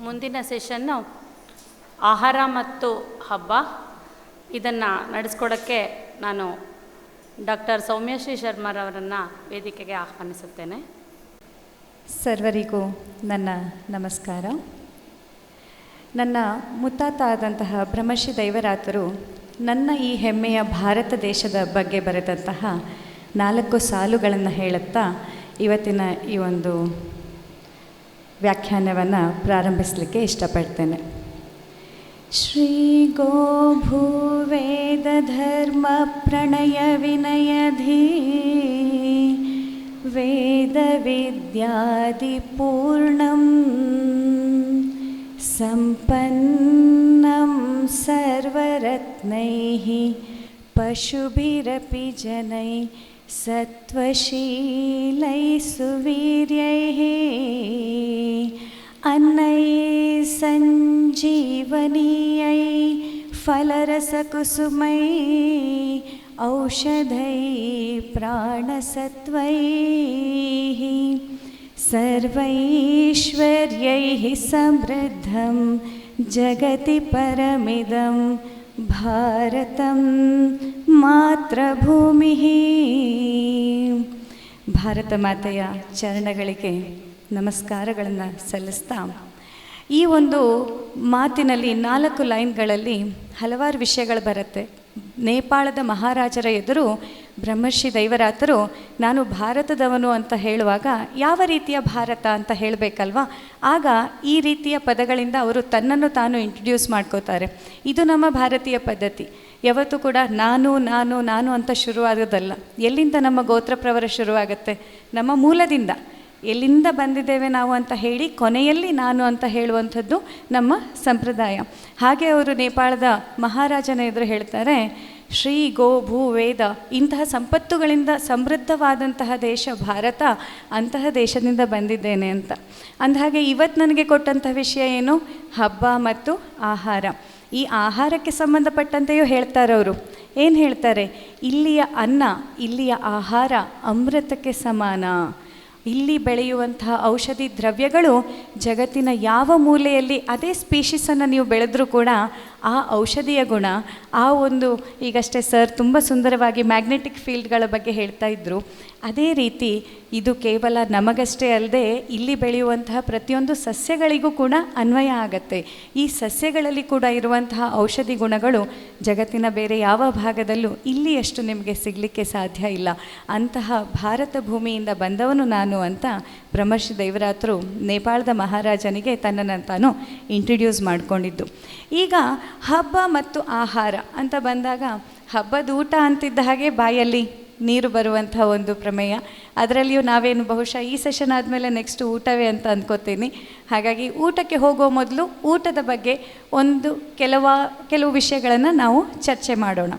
ಮುಂದಿನ ಸೆಷನ್ನು ಆಹಾರ ಮತ್ತು ಹಬ್ಬ. ಇದನ್ನು ನಡೆಸ್ಕೊಡೋಕ್ಕೆ ನಾನು ಡಾಕ್ಟರ್ ಸೌಮ್ಯಶ್ರೀ ಶರ್ಮರವರನ್ನು ವೇದಿಕೆಗೆ ಆಹ್ವಾನಿಸುತ್ತೇನೆ. ಸರ್ವರಿಗೂ ನನ್ನ ನಮಸ್ಕಾರ. ನನ್ನ ಮುತ್ತಾತ ಆದಂತಹ ಬ್ರಹ್ಮಶ್ರೀ ದೈವರಾತರು, ನನ್ನ ಈ ಹೆಮ್ಮೆಯ ಭಾರತ ದೇಶದ ಬಗ್ಗೆ ಬರೆದಂತಹ ನಾಲ್ಕು ಸಾಲುಗಳನ್ನು ಹೇಳುತ್ತಾ ಇವತ್ತಿನ ಈ ಒಂದು ವ್ಯಾಖ್ಯಾನವನ್ನು ಪ್ರಾರಂಭಿಸಲಿಕ್ಕೆ ಇಷ್ಟಪಡ್ತೇನೆ ಶ್ರೀ ಗೋ ಭೂವೇದ ಧರ್ಮ ಪ್ರಣಯ ವಿನಯಧೀ ವೇದ ವಿದ್ಯಾದಿಪೂರ್ಣಂ सम्पन्नं सर्वरत्नैः पशुभिरपि जनै सत्त्वशीलैः सुवीर्यैः अन्नैः सञ्जीवनीयै फलरसकुसुमैः औषधैः प्राणसत्त्वैः सर्वैश्वर्यैः समृद्धं जगति परमिदं भारतं ಮಾತೃಭೂಮಿ ಭಾರತ ಮಾತೆಯ ಚರಣಗಳಿಗೆ ನಮಸ್ಕಾರಗಳನ್ನು ಸಲ್ಲಿಸ್ತಾ ಈ ಒಂದು ಮಾತಿನಲ್ಲಿ ನಾಲ್ಕು ಲೈನ್ಗಳಲ್ಲಿ ಹಲವಾರು ವಿಷಯಗಳು ಬರುತ್ತೆ ನೇಪಾಳದ ಮಹಾರಾಜರ ಎದುರು ಬ್ರಹ್ಮರ್ಷಿ ದೈವರಾತರು, ನಾನು ಭಾರತದವನು ಅಂತ ಹೇಳುವಾಗ ಯಾವ ರೀತಿಯ ಭಾರತ ಅಂತ ಹೇಳಬೇಕಲ್ವಾ? ಆಗ ಈ ರೀತಿಯ ಪದಗಳಿಂದ ಅವರು ತನ್ನನ್ನು ತಾನು ಇಂಟ್ರಡ್ಯೂಸ್ ಮಾಡ್ಕೋತಾರೆ. ಇದು ನಮ್ಮ ಭಾರತೀಯ ಪದ್ಧತಿ. ಯಾವತ್ತೂ ಕೂಡ ನಾನು ನಾನು ನಾನು ಅಂತ ಶುರುವಾಗೋದಲ್ಲ. ಎಲ್ಲಿಂದ ನಮ್ಮ ಗೋತ್ರ ಪ್ರವರ ಶುರುವಾಗುತ್ತೆ? ನಮ್ಮ ಮೂಲದಿಂದ. ಎಲ್ಲಿಂದ ಬಂದಿದ್ದೇವೆ ನಾವು ಅಂತ ಹೇಳಿ ಕೊನೆಯಲ್ಲಿ ನಾನು ಅಂತ ಹೇಳುವಂಥದ್ದು ನಮ್ಮ ಸಂಪ್ರದಾಯ. ಹಾಗೆ ಅವರು ನೇಪಾಳದ ಮಹಾರಾಜನ ಎದುರು ಹೇಳ್ತಾರೆ ಶ್ರೀ ಗೋ ಭೂ ವೇದ ಇಂತಹ ಸಂಪತ್ತುಗಳಿಂದ ಸಮೃದ್ಧವಾದಂತಹ ದೇಶ ಭಾರತ, ಅಂತಹ ದೇಶದಿಂದ ಬಂದಿದ್ದೇನೆ ಅಂತ. ಅಂದಹಾಗೆ ಇವತ್ತು ನನಗೆ ಕೊಟ್ಟಂತಹ ವಿಷಯ ಏನು? ಹಬ್ಬ ಮತ್ತು ಆಹಾರ. ಈ ಆಹಾರಕ್ಕೆ ಸಂಬಂಧಪಟ್ಟಂತೆಯೂ ಹೇಳ್ತಾರೆ ಅವರು. ಏನು ಹೇಳ್ತಾರೆ? ಇಲ್ಲಿಯ ಅನ್ನ, ಇಲ್ಲಿಯ ಆಹಾರ ಅಮೃತಕ್ಕೆ ಸಮಾನ. ಇಲ್ಲಿ ಬೆಳೆಯುವಂತಹ ಔಷಧಿ ದ್ರವ್ಯಗಳು ಜಗತ್ತಿನ ಯಾವ ಮೂಲೆಯಲ್ಲಿ ಅದೇ ಸ್ಪೀಷೀಸನ್ನು ನೀವು ಬೆಳೆದರೂ ಕೂಡ ಆ ಔಷಧಿಯ ಗುಣ, ಆ ಒಂದು ಈಗಷ್ಟೇ ಸರ್ ತುಂಬ ಸುಂದರವಾಗಿ ಮ್ಯಾಗ್ನೆಟಿಕ್ ಫೀಲ್ಡ್ಗಳ ಬಗ್ಗೆ ಹೇಳ್ತಾ ಇದ್ದರು ಅದೇ ರೀತಿ ಇದು ಕೇವಲ ನಮಗಷ್ಟೇ ಅಲ್ಲದೆ ಇಲ್ಲಿ ಬೆಳೆಯುವಂತಹ ಪ್ರತಿಯೊಂದು ಸಸ್ಯಗಳಿಗೂ ಕೂಡ ಅನ್ವಯ ಆಗತ್ತೆ. ಈ ಸಸ್ಯಗಳಲ್ಲಿ ಕೂಡ ಇರುವಂತಹ ಔಷಧಿ ಗುಣಗಳು ಜಗತ್ತಿನ ಬೇರೆ ಯಾವ ಭಾಗದಲ್ಲೂ ಇಲ್ಲಿಯಷ್ಟು ನಿಮಗೆ ಸಿಗಲಿಕ್ಕೆ ಸಾಧ್ಯ ಇಲ್ಲ. ಅಂತಹ ಭಾರತ ಭೂಮಿಯಿಂದ ಬಂದವನು ನಾನು ಅಂತ ಬ್ರಹ್ಮರ್ಷಿ ದೈವರಾತ್ರು ನೇಪಾಳದ ಮಹಾರಾಜನಿಗೆ ತನ್ನನ್ನು ತಾನು ಇಂಟ್ರಡ್ಯೂಸ್ ಮಾಡಿಕೊಂಡಿದ್ದು. ಈಗ ಹಬ್ಬ ಮತ್ತು ಆಹಾರ ಅಂತ ಬಂದಾಗ ಹಬ್ಬದ ಊಟ ಅಂತಿದ್ದ ಹಾಗೆ ಬಾಯಲ್ಲಿ ನೀರು ಬರುವಂಥ ಒಂದು ಪ್ರಮೇಯ. ಅದರಲ್ಲಿಯೂ ನಾವೇನು ಬಹುಶಃ ಈ ಸೆಷನ್ ಆದಮೇಲೆ ನೆಕ್ಸ್ಟ್ ಊಟವೇ ಅಂತ ಅಂದ್ಕೋತೀನಿ. ಹಾಗಾಗಿ ಊಟಕ್ಕೆ ಹೋಗೋ ಮೊದಲು ಊಟದ ಬಗ್ಗೆ ಒಂದು ಕೆಲವ, ಕೆಲವು ವಿಷಯಗಳನ್ನು ನಾವು ಚರ್ಚೆ ಮಾಡೋಣ.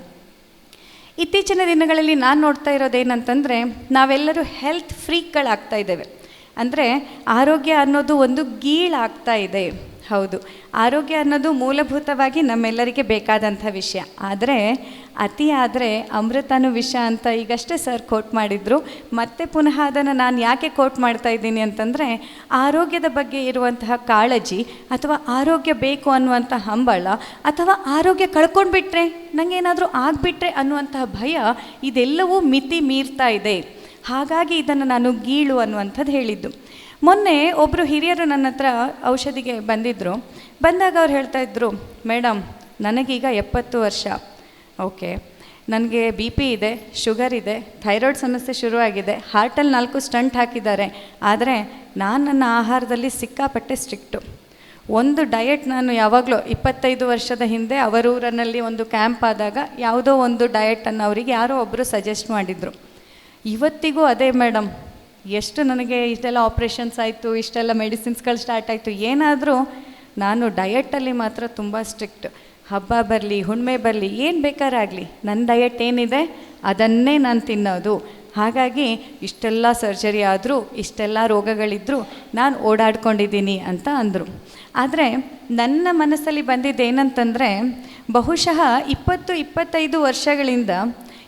ಇತ್ತೀಚಿನ ದಿನಗಳಲ್ಲಿ ನಾನು ನೋಡ್ತಾ ಇರೋದೇನಂತಂದರೆ ನಾವೆಲ್ಲರೂ ಹೆಲ್ತ್ ಫ್ರೀಕ್ಗಳಾಗ್ತಾ ಇದ್ದೇವೆ. ಅಂದರೆ ಆರೋಗ್ಯ ಅನ್ನೋದು ಒಂದು ಗೀಳಾಗ್ತಾ ಇದೆ. ಹೌದು. ಆರೋಗ್ಯ ಅನ್ನೋದು ಮೂಲಭೂತವಾಗಿ ನಮ್ಮೆಲ್ಲರಿಗೆ ಬೇಕಾದಂಥ ವಿಷಯ. ಆದರೆ ಅತಿ ಆದರೆ ಅಮೃತನು ವಿಷ ಅಂತ ಈಗಷ್ಟೇ ಸರ್ ಕೋಟ್ ಮಾಡಿದರು. ಮತ್ತೆ ಪುನಃ ಅದನ್ನು ನಾನು ಯಾಕೆ ಕೋಟ್ ಮಾಡ್ತಾ ಇದ್ದೀನಿ ಅಂತಂದರೆ ಆರೋಗ್ಯದ ಬಗ್ಗೆ ಇರುವಂತಹ ಕಾಳಜಿ ಅಥವಾ ಆರೋಗ್ಯ ಬೇಕು ಅನ್ನುವಂಥ ಹಂಬಳ ಅಥವಾ ಆರೋಗ್ಯ ಕಳ್ಕೊಂಡ್ಬಿಟ್ರೆ ನನಗೇನಾದರೂ ಆಗಿಬಿಟ್ರೆ ಅನ್ನುವಂತಹ ಭಯ ಇದೆಲ್ಲವೂ ಮಿತಿ ಮೀರ್ತಾ ಇದೆ. ಹಾಗಾಗಿ ಇದನ್ನು ನಾನು ಗೀಳು ಅನ್ನುವಂಥದ್ದು ಹೇಳಿದ್ದು. ಮೊನ್ನೆ ಒಬ್ಬರು ಹಿರಿಯರು ನನ್ನ ಹತ್ರ ಔಷಧಿಗೆ ಬಂದಿದ್ದರು ಬಂದಾಗ ಅವ್ರು ಹೇಳ್ತಾ ಇದ್ರು ಮೇಡಮ್ ನನಗೀಗ ಎಪ್ಪತ್ತು ವರ್ಷ. ಓಕೆ, ನನಗೆ ಬಿ ಪಿ ಇದೆ, ಶುಗರ್ ಇದೆ, ಥೈರಾಯ್ಡ್ ಸಮಸ್ಯೆ ಶುರುವಾಗಿದೆ. ಹಾರ್ಟಲ್ಲಿ ನಾಲ್ಕು ಸ್ಟಂಟ್ ಹಾಕಿದ್ದಾರೆ. ಆದರೆ ನಾನು ನನ್ನ ಆಹಾರದಲ್ಲಿ ಸಿಕ್ಕಾಪಟ್ಟೆ ಸ್ಟ್ರಿಕ್ಟು. ಒಂದು ಡಯಟ್ ನಾನು ಯಾವಾಗಲೂ ಇಪ್ಪತ್ತೈದು ವರ್ಷದ ಹಿಂದೆ ಅವರೂರಿನಲ್ಲಿ ಒಂದು ಕ್ಯಾಂಪ್ ಆದಾಗ ಯಾವುದೋ ಒಂದು ಡಯಟನ್ನು ಅವರಿಗೆ ಯಾರೋ ಒಬ್ಬರು ಸಜೆಸ್ಟ್ ಮಾಡಿದರು. ಇವತ್ತಿಗೂ ಅದೇ ಮೇಡಮ್ ಎಷ್ಟು ನನಗೆ ಇಷ್ಟೆಲ್ಲ ಆಪ್ರೇಷನ್ಸ್ ಆಯಿತು, ಇಷ್ಟೆಲ್ಲ ಮೆಡಿಸಿನ್ಸ್ಗಳು ಸ್ಟಾರ್ಟ್ ಆಯಿತು. ಏನಾದರೂ ನಾನು ಡಯಟಲ್ಲಿ ಮಾತ್ರ ತುಂಬ ಸ್ಟ್ರಿಕ್ಟ್. ಹಬ್ಬ ಬರಲಿ, ಹುಣ್ಮೆ ಬರಲಿ, ಏನು ಬೇಕಾರಾಗಲಿ ನನ್ನ ಡಯಟ್ ಏನಿದೆ, ಅದನ್ನೇ ನಾನು ತಿನ್ನೋದು. ಹಾಗಾಗಿ ಇಷ್ಟೆಲ್ಲ ಸರ್ಜರಿ ಆದರೂ, ಇಷ್ಟೆಲ್ಲ ರೋಗಗಳಿದ್ದರೂ ನಾನು ಓಡಾಡ್ಕೊಂಡಿದ್ದೀನಿ ಅಂತ ಅಂದರು. ಆದರೆ ನನ್ನ ಮನಸ್ಸಲ್ಲಿ ಬಂದಿದ್ದೇನಂತಂದರೆ ಬಹುಶಃ ಇಪ್ಪತ್ತು, ಇಪ್ಪತ್ತೈದು ವರ್ಷಗಳಿಂದ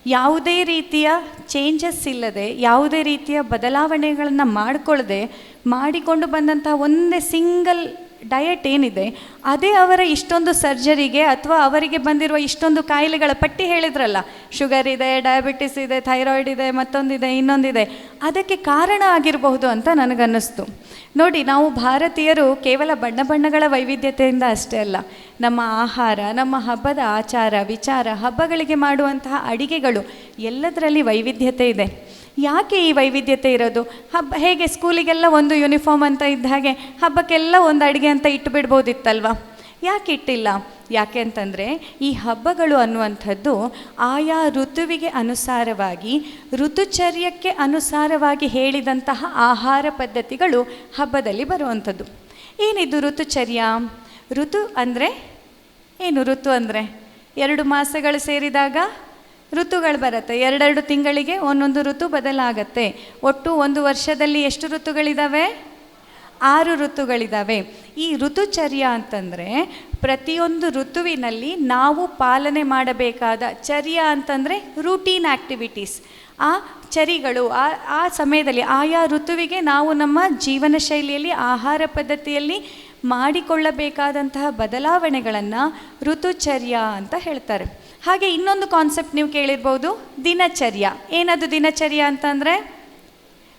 ಯಾವುದೇ ರೀತಿಯ ಚೇಂಜಸ್ ಇಲ್ಲದೆ ಯಾವುದೇ ರೀತಿಯ ಬದಲಾವಣೆಗಳನ್ನು ಮಾಡಿಕೊಳ್ಳದೆ ಮಾಡಿಕೊಂಡು ಬಂದಂತಹ ಒಂದೇ ಸಿಂಗಲ್ ಡಯಟ್ ಏನಿದೆ, ಅದೇ ಅವರ ಇಷ್ಟೊಂದು ಸರ್ಜರಿಗೆ ಅಥವಾ ಅವರಿಗೆ ಬಂದಿರುವ ಇಷ್ಟೊಂದು ಕಾಯಿಲೆಗಳ ಪಟ್ಟಿ ಹೇಳಿದ್ರಲ್ಲ. ಶುಗರ್ ಇದೆ ಡಯಾಬಿಟಿಸ್ ಇದೆ ಥೈರಾಯ್ಡ್ ಇದೆ, ಮತ್ತೊಂದಿದೆ, ಇನ್ನೊಂದಿದೆ. ಅದಕ್ಕೆ ಕಾರಣ ಆಗಿರಬಹುದು ಅಂತ ನನಗನ್ನಿಸ್ತು. ನೋಡಿ, ನಾವು ಭಾರತೀಯರು ಕೇವಲ ಬಣ್ಣ ಬಣ್ಣಗಳ ವೈವಿಧ್ಯತೆಯಿಂದ ಅಷ್ಟೇ ಅಲ್ಲ. ನಮ್ಮ ಆಹಾರ, ನಮ್ಮ ಹಬ್ಬದ ಆಚಾರ, ವಿಚಾರ, ಹಬ್ಬಗಳಿಗೆ ಮಾಡುವಂತಹ ಅಡಿಗೆಗಳು ಎಲ್ಲದರಲ್ಲಿ ವೈವಿಧ್ಯತೆ ಇದೆ. ಯಾಕೆ ಈ ವೈವಿಧ್ಯತೆ ಇರೋದು? ಹಬ್ಬ, ಹೇಗೆ ಸ್ಕೂಲಿಗೆಲ್ಲ ಒಂದು ಯೂನಿಫಾರ್ಮ್ ಅಂತ ಇದ್ದ ಹಾಗೆ ಹಬ್ಬಕ್ಕೆಲ್ಲ ಒಂದು ಅಡುಗೆ ಅಂತ ಇಟ್ಟು ಬಿಡ್ಬೋದಿತ್ತಲ್ವ ಯಾಕೆ ಇಟ್ಟಿಲ್ಲ? ಯಾಕೆ ಅಂತಂದರೆ ಈ ಹಬ್ಬಗಳು ಅನ್ನುವಂಥದ್ದು ಆಯಾ ಋತುವಿಗೆ ಅನುಸಾರವಾಗಿ, ಋತುಚರ್ಯಕ್ಕೆ ಅನುಸಾರವಾಗಿ ಹೇಳಿದಂತಹ ಆಹಾರ ಪದ್ಧತಿಗಳು ಹಬ್ಬದಲ್ಲಿ ಬರುವಂಥದ್ದು. ಏನಿದು ಋತುಚರ್ಯ? ಋತು ಅಂದರೆ? ಏನು ಋತು ಅಂದರೆ? ಎರಡು ಮಾಸಗಳು ಸೇರಿದಾಗ ಋತುಗಳು ಬರುತ್ತೆ. ಎರಡೆರಡು ತಿಂಗಳಿಗೆ ಒಂದೊಂದು ಋತು ಬದಲಾಗತ್ತೆ. ಒಟ್ಟು ಒಂದು ವರ್ಷದಲ್ಲಿ ಎಷ್ಟು ಋತುಗಳಿದ್ದಾವೆ ಆರು ಋತುಗಳಿದ್ದಾವೆ ಈ ಋತುಚರ್ಯ ಅಂತಂದರೆ ಪ್ರತಿಯೊಂದು ಋತುವಿನಲ್ಲಿ ನಾವು ಪಾಲನೆ ಮಾಡಬೇಕಾದ ಚರ್ಯ ಅಂತಂದರೆ ರೂಟೀನ್ ಆ್ಯಕ್ಟಿವಿಟೀಸ್ ಆ ಚರಿಗಳು ಆ ಆ ಸಮಯದಲ್ಲಿ ಆಯಾ ಋತುವಿಗೆ ನಾವು ನಮ್ಮ ಜೀವನ ಶೈಲಿಯಲ್ಲಿ ಆಹಾರ ಪದ್ಧತಿಯಲ್ಲಿ ಮಾಡಿಕೊಳ್ಳಬೇಕಾದಂತಹ ಬದಲಾವಣೆಗಳನ್ನು ಋತುಚರ್ಯ ಅಂತ ಹೇಳ್ತಾರೆ. ಹಾಗೆ ಇನ್ನೊಂದು ಕಾನ್ಸೆಪ್ಟ್ ನೀವು ಕೇಳಿರ್ಬೋದು, ದಿನಚರ್ಯ. ಏನದು ದಿನಚರ್ಯ ಅಂತಂದರೆ,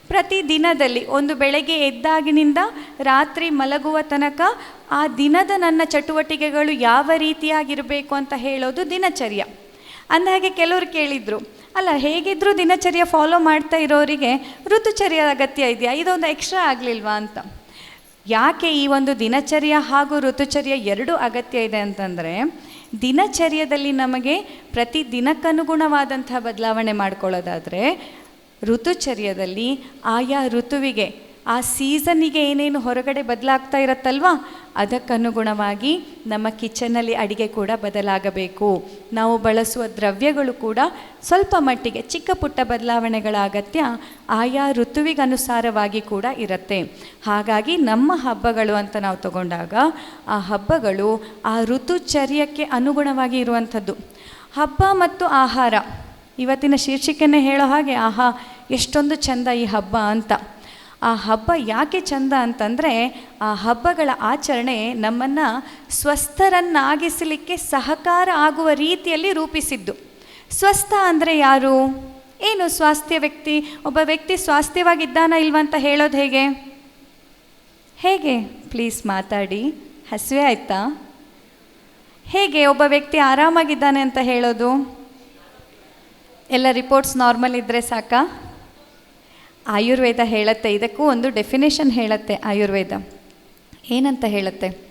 ಪ್ರತಿ ದಿನದಲ್ಲಿ ಒಂದು ಬೆಳಗ್ಗೆ ಎದ್ದಾಗಿನಿಂದ ರಾತ್ರಿ ಮಲಗುವ ತನಕ ಆ ದಿನದ ನನ್ನ ಚಟುವಟಿಕೆಗಳು ಯಾವ ರೀತಿಯಾಗಿರಬೇಕು ಅಂತ ಹೇಳೋದು ದಿನಚರ್ಯ. ಅಂದ ಹಾಗೆ ಕೆಲವರು ಕೇಳಿದರು, ಅಲ್ಲ ಹೇಗಿದ್ದರೂ ದಿನಚರ್ಯ ಫಾಲೋ ಮಾಡ್ತಾ ಇರೋರಿಗೆ ಋತುಚರ್ಯ ಅಗತ್ಯ ಇದೆಯಾ? ಇದೊಂದು ಎಕ್ಸ್ಟ್ರಾ ಆಗಲಿಲ್ವಾ? ಅಂತ. ಯಾಕೆ ಈ ಒಂದು ದಿನಚರ್ಯ ಹಾಗೂ ಋತುಚರ್ಯ ಎರಡೂ ಅಗತ್ಯ ಇದೆ ಅಂತಂದರೆ, ದಿನಚರ್ಯದಲ್ಲಿ ನಮಗೆ ಪ್ರತಿ ದಿನಕ್ಕನುಗುಣವಾದಂಥ ಬದಲಾವಣೆ ಮಾಡ್ಕೊಳ್ಳೋದಾದರೆ, ಋತುಚರ್ಯದಲ್ಲಿ ಆಯಾ ಋತುವಿಗೆ ಆ ಸೀಸನ್ನಿಗೆ ಏನೇನು ಹೊರಗಡೆ ಬದಲಾಗ್ತಾ ಇರತ್ತಲ್ವಾ? ಅದಕ್ಕನುಗುಣವಾಗಿ ನಮ್ಮ ಕಿಚನ್ನಲ್ಲಿ ಅಡಿಗೆ ಕೂಡ ಬದಲಾಗಬೇಕು. ನಾವು ಬಳಸುವ ದ್ರವ್ಯಗಳು ಕೂಡ ಸ್ವಲ್ಪ ಮಟ್ಟಿಗೆ ಚಿಕ್ಕ ಪುಟ್ಟ ಬದಲಾವಣೆಗಳ ಅಗತ್ಯ ಆಯಾ ಋತುವಿಗನುಸಾರವಾಗಿ ಕೂಡ ಇರುತ್ತೆ. ಹಾಗಾಗಿ ನಮ್ಮ ಹಬ್ಬಗಳು ಅಂತ ನಾವು ತಗೊಂಡಾಗ ಆ ಹಬ್ಬಗಳು ಆ ಋತುಚರ್ಯಕ್ಕೆ ಅನುಗುಣವಾಗಿ ಇರುವಂಥದ್ದು. ಹಬ್ಬ ಮತ್ತು ಆಹಾರ. ಇವತ್ತಿನ ಶೀರ್ಷಿಕೆನೇ ಹೇಳೋ ಹಾಗೆ, ಆಹಾ, ಎಷ್ಟೊಂದು ಚೆಂದ ಈ ಹಬ್ಬ ಅಂತ. ಆ ಹಬ್ಬ ಯಾಕೆ ಚಂದ ಅಂತಂದರೆ ಆ ಹಬ್ಬಗಳ ಆಚರಣೆ ನಮ್ಮನ್ನು ಸ್ವಸ್ಥರನ್ನಾಗಿಸಲಿಕ್ಕೆ ಸಹಕಾರ ಆಗುವ ರೀತಿಯಲ್ಲಿ ರೂಪಿಸಿದ್ದು. ಸ್ವಸ್ಥ ಅಂದರೆ ಯಾರು? ಏನು ಸ್ವಾಸ್ಥ್ಯ ವ್ಯಕ್ತಿ? ಒಬ್ಬ ವ್ಯಕ್ತಿ ಸ್ವಾಸ್ಥ್ಯವಾಗಿದ್ದಾನ ಇಲ್ವಂತ ಹೇಳೋದು ಹೇಗೆ? ಹೇಗೆ? ಪ್ಲೀಸ್ ಮಾತಾಡಿ. ಹಸಿವೆ ಆಯ್ತಾ? ಹೇಗೆ ಒಬ್ಬ ವ್ಯಕ್ತಿ ಆರಾಮಾಗಿದ್ದಾನೆ ಅಂತ ಹೇಳೋದು? ಎಲ್ಲ ರಿಪೋರ್ಟ್ಸ್ ನಾರ್ಮಲ್ ಇದ್ದರೆ ಸಾಕಾ? ಆಯುರ್ವೇದ ಹೇಳುತ್ತೆ. ಇದಕ್ಕೂ ಒಂದು ಡೆಫಿನೇಷನ್ ಹೇಳುತ್ತೆ ಆಯುರ್ವೇದ. ಏನಂತ ಹೇಳುತ್ತೆ?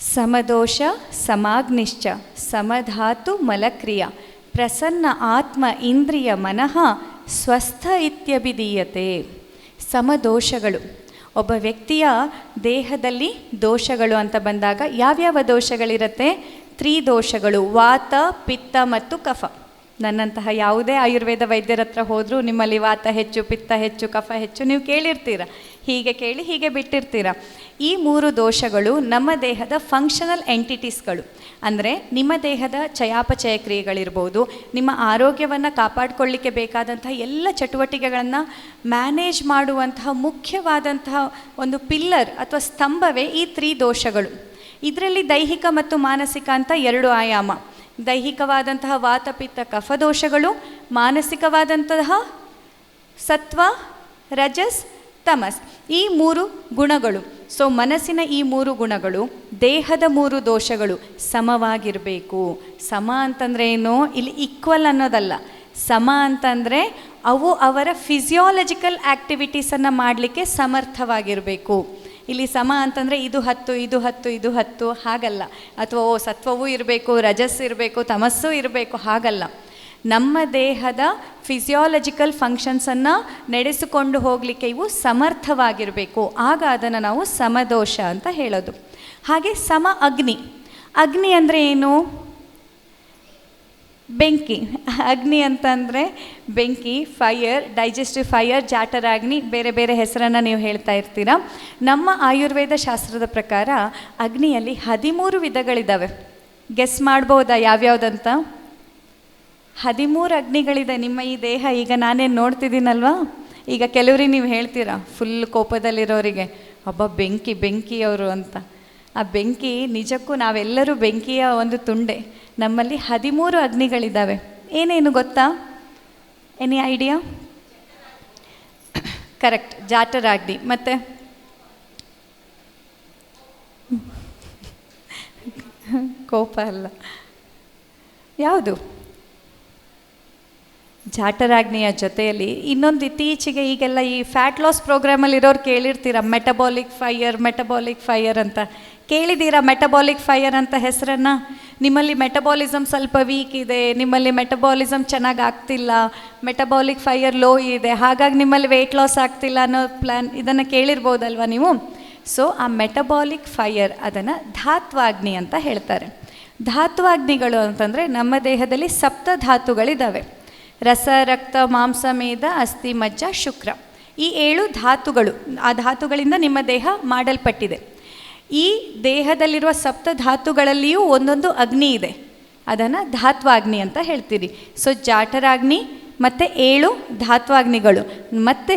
ಸಮದೋಷ, ಸಮಾಗ್ನಿಶ್ಚ, ಸಮಧಾತು ಮಲಕ್ರಿಯ, ಪ್ರಸನ್ನ ಆತ್ಮ ಇಂದ್ರಿಯ ಮನಃ ಸ್ವಸ್ಥ ಇತ್ಯಭಿಧೀಯತೆ. ಸಮದೋಷಗಳು. ಒಬ್ಬ ವ್ಯಕ್ತಿಯ ದೇಹದಲ್ಲಿ ದೋಷಗಳು ಅಂತ ಬಂದಾಗ ಯಾವ್ಯಾವ ದೋಷಗಳಿರುತ್ತೆ? ತ್ರಿದೋಷಗಳು, ವಾತ, ಪಿತ್ತ ಮತ್ತು ಕಫ. ನನ್ನಂತಹ ಯಾವುದೇ ಆಯುರ್ವೇದ ವೈದ್ಯರ ಹತ್ರ ಹೋದರೂ ನಿಮ್ಮಲ್ಲಿ ವಾತ ಹೆಚ್ಚು, ಪಿತ್ತ ಹೆಚ್ಚು, ಕಫ ಹೆಚ್ಚು ನೀವು ಕೇಳಿರ್ತೀರ. ಹೀಗೆ ಕೇಳಿ ಹೀಗೆ ಬಿಟ್ಟಿರ್ತೀರ. ಈ ಮೂರು ದೋಷಗಳು ನಮ್ಮ ದೇಹದ ಫಂಕ್ಷನಲ್ ಎಂಟಿಟೀಸ್ಗಳು ಅಂದರೆ ನಿಮ್ಮ ದೇಹದ ಚಯಾಪಚಯ ಕ್ರಿಯೆಗಳಿರ್ಬೋದು, ನಿಮ್ಮ ಆರೋಗ್ಯವನ್ನು ಕಾಪಾಡಿಕೊಳ್ಳಿಕ್ಕೆ ಬೇಕಾದಂತಹ ಎಲ್ಲ ಚಟುವಟಿಕೆಗಳನ್ನು ಮ್ಯಾನೇಜ್ ಮಾಡುವಂತಹ ಮುಖ್ಯವಾದಂತಹ ಒಂದು ಪಿಲ್ಲರ್ ಅಥವಾ ಸ್ತಂಭವೇ ಈ ತ್ರೀ ದೋಷಗಳು. ಇದರಲ್ಲಿ ದೈಹಿಕ ಮತ್ತು ಮಾನಸಿಕ ಅಂತ ಎರಡು ಆಯಾಮ. ದೈಹಿಕವಾದಂತಹ ವಾತಪಿತ್ತ ಕಫದೋಷಗಳು, ಮಾನಸಿಕವಾದಂತಹ ಸತ್ವ, ರಜಸ್, ತಮಸ್ ಈ ಮೂರು ಗುಣಗಳು. ಸೊ ಮನಸ್ಸಿನ ಈ ಮೂರು ಗುಣಗಳು ದೇಹದ ಮೂರು ದೋಷಗಳು ಸಮವಾಗಿರಬೇಕು. ಸಮ ಅಂತಂದರೆ ಏನು? ಇಲ್ಲಿ ಈಕ್ವಲ್ ಅನ್ನೋದಲ್ಲ. ಸಮ ಅಂತಂದರೆ ಅವು ಅವರ ಫಿಸಿಯಾಲಜಿಕಲ್ ಆ್ಯಕ್ಟಿವಿಟೀಸನ್ನು ಮಾಡಲಿಕ್ಕೆ ಸಮರ್ಥವಾಗಿರಬೇಕು. ಇಲ್ಲಿ ಸಮ ಅಂತಂದರೆ ಇದು ಹತ್ತು ಇದು ಹತ್ತು ಇದು ಹತ್ತು, ಹಾಗಲ್ಲ. ಅಥವಾ, ಓ, ಸತ್ವವೂ ಇರಬೇಕು ರಜಸ್ ಇರಬೇಕು, ತಮಸ್ಸು ಇರಬೇಕು, ಹಾಗಲ್ಲ. ನಮ್ಮ ದೇಹದ ಫಿಸಿಯಾಲಜಿಕಲ್ ಫಂಕ್ಷನ್ಸನ್ನು ನಡೆಸಿಕೊಂಡು ಹೋಗಲಿಕ್ಕೆ ಇವು ಸಮರ್ಥವಾಗಿರಬೇಕು. ಆಗ ಅದನ್ನು ನಾವು ಸಮದೋಷ ಅಂತ ಹೇಳೋದು. ಹಾಗೆ ಸಮ ಅಗ್ನಿ. ಅಗ್ನಿ ಅಂದರೆ ಏನು? ಬೆಂಕಿ, ಅಗ್ನಿ ಅಂತಂದರೆ ಬೆಂಕಿ ಫೈಯರ್ ಡೈಜೆಸ್ಟಿವ್ ಫೈಯರ್ ಜಾಟರ್ ಅಗ್ನಿ ಬೇರೆ ಬೇರೆ ಹೆಸರನ್ನು ನೀವು ಹೇಳ್ತಾ ಇರ್ತೀರ. ನಮ್ಮ ಆಯುರ್ವೇದ ಶಾಸ್ತ್ರದ ಪ್ರಕಾರ ಅಗ್ನಿಯಲ್ಲಿ ಹದಿಮೂರು ವಿಧಗಳಿದ್ದಾವೆ ಗೆಸ್ ಮಾಡ್ಬೋದಾ ಯಾವ್ಯಾವುದಂತ? ಹದಿಮೂರು ಅಗ್ನಿಗಳಿದೆ, ನಿಮ್ಮ ಈ ದೇಹ ಈಗ ನಾನೇನು ನೋಡ್ತಿದ್ದೀನಲ್ವಾ? ಈಗ ಕೆಲವ್ರಿಗೆ ನೀವು ಹೇಳ್ತೀರಾ ಫುಲ್ ಕೋಪದಲ್ಲಿರೋರಿಗೆ ಒಬ್ಬ ಬೆಂಕಿ, ಬೆಂಕಿಯವರು ಅಂತ. ಆ ಬೆಂಕಿ ನಿಜಕ್ಕೂ ನಾವೆಲ್ಲರೂ ಬೆಂಕಿಯ ಒಂದು ತುಂಡೆ. ನಮ್ಮಲ್ಲಿ ಹದಿಮೂರು ಅಗ್ನಿಗಳಿದ್ದಾವೆ. ಏನೇನು ಗೊತ್ತಾ? ಎನಿ ಐಡಿಯಾ ಕರೆಕ್ಟ್ ಜಾಟರಾಗ್ನಿ ಮತ್ತೆ? ಕೋಪ ಅಲ್ಲ. ಯಾವುದು? ಜಾಟರಾಗ್ನಿಯ ಜೊತೆಯಲ್ಲಿ ಇನ್ನೊಂದು ಇತ್ತೀಚೆಗೆ ಈಗೆಲ್ಲ ಈ ಫ್ಯಾಟ್ ಲಾಸ್ ಪ್ರೋಗ್ರಾಮಲ್ಲಿ ಇರೋರು ಕೇಳಿರ್ತೀರ? ಮೆಟಬಾಲಿಕ್ ಫೈಯರ್ ಮೆಟಬಾಲಿಕ್ ಫೈಯರ್ ಅಂತ. ಕೇಳಿದ್ದೀರಾ ಮೆಟಬಾಲಿಕ್ ಫೈಯರ್ ಅಂತ ಹೆಸರನ್ನು? ನಿಮ್ಮಲ್ಲಿ ಮೆಟಬಾಲಿಸಮ್ ಸ್ವಲ್ಪ ವೀಕ್ ಇದೆ, ನಿಮ್ಮಲ್ಲಿ ಮೆಟಬಾಲಿಸಮ್ ಚೆನ್ನಾಗಿ ಆಗ್ತಿಲ್ಲ, ಮೆಟಬಾಲಿಕ್ ಫೈಯರ್ ಲೋ ಇದೆ, ಹಾಗಾಗಿ ನಿಮ್ಮಲ್ಲಿ ವೆಯ್ಟ್ ಲಾಸ್ ಆಗ್ತಿಲ್ಲ ಅನ್ನೋ ಪ್ಲ್ಯಾನ್ ಇದನ್ನು ಕೇಳಿರ್ಬೋದಲ್ವ ನೀವು? ಸೊ ಆ ಮೆಟಬಾಲಿಕ್ ಫೈಯರ್ ಅದನ್ನು ಧಾತ್ವಾಗ್ನಿ ಅಂತ ಹೇಳ್ತಾರೆ. ಧಾತ್ವಾಗ್ನಿಗಳು ಅಂತಂದರೆ ನಮ್ಮ ದೇಹದಲ್ಲಿ ಸಪ್ತ ಧಾತುಗಳಿದ್ದಾವೆ ರಸ, ರಕ್ತ, ಮಾಂಸ ಮೇಧ ಅಸ್ಥಿ, ಮಜ್ಜ, ಶುಕ್ರ. ಈ ಏಳು ಧಾತುಗಳು, ಆ ಧಾತುಗಳಿಂದ ನಿಮ್ಮ ದೇಹ ಮಾಡಲ್ಪಟ್ಟಿದೆ. ಈ ದೇಹದಲ್ಲಿರುವ ಸಪ್ತ ಧಾತುಗಳಲ್ಲಿಯೂ ಒಂದೊಂದು ಅಗ್ನಿ ಇದೆ. ಅದನ್ನು ಧಾತ್ವಾಗ್ನಿ ಅಂತ ಹೇಳ್ತೀರಿ. ಸೊ ಜಾಠರಾಗ್ನಿ ಮತ್ತು ಏಳು ಧಾತ್ವಾಗ್ನಿಗಳು. ಮತ್ತು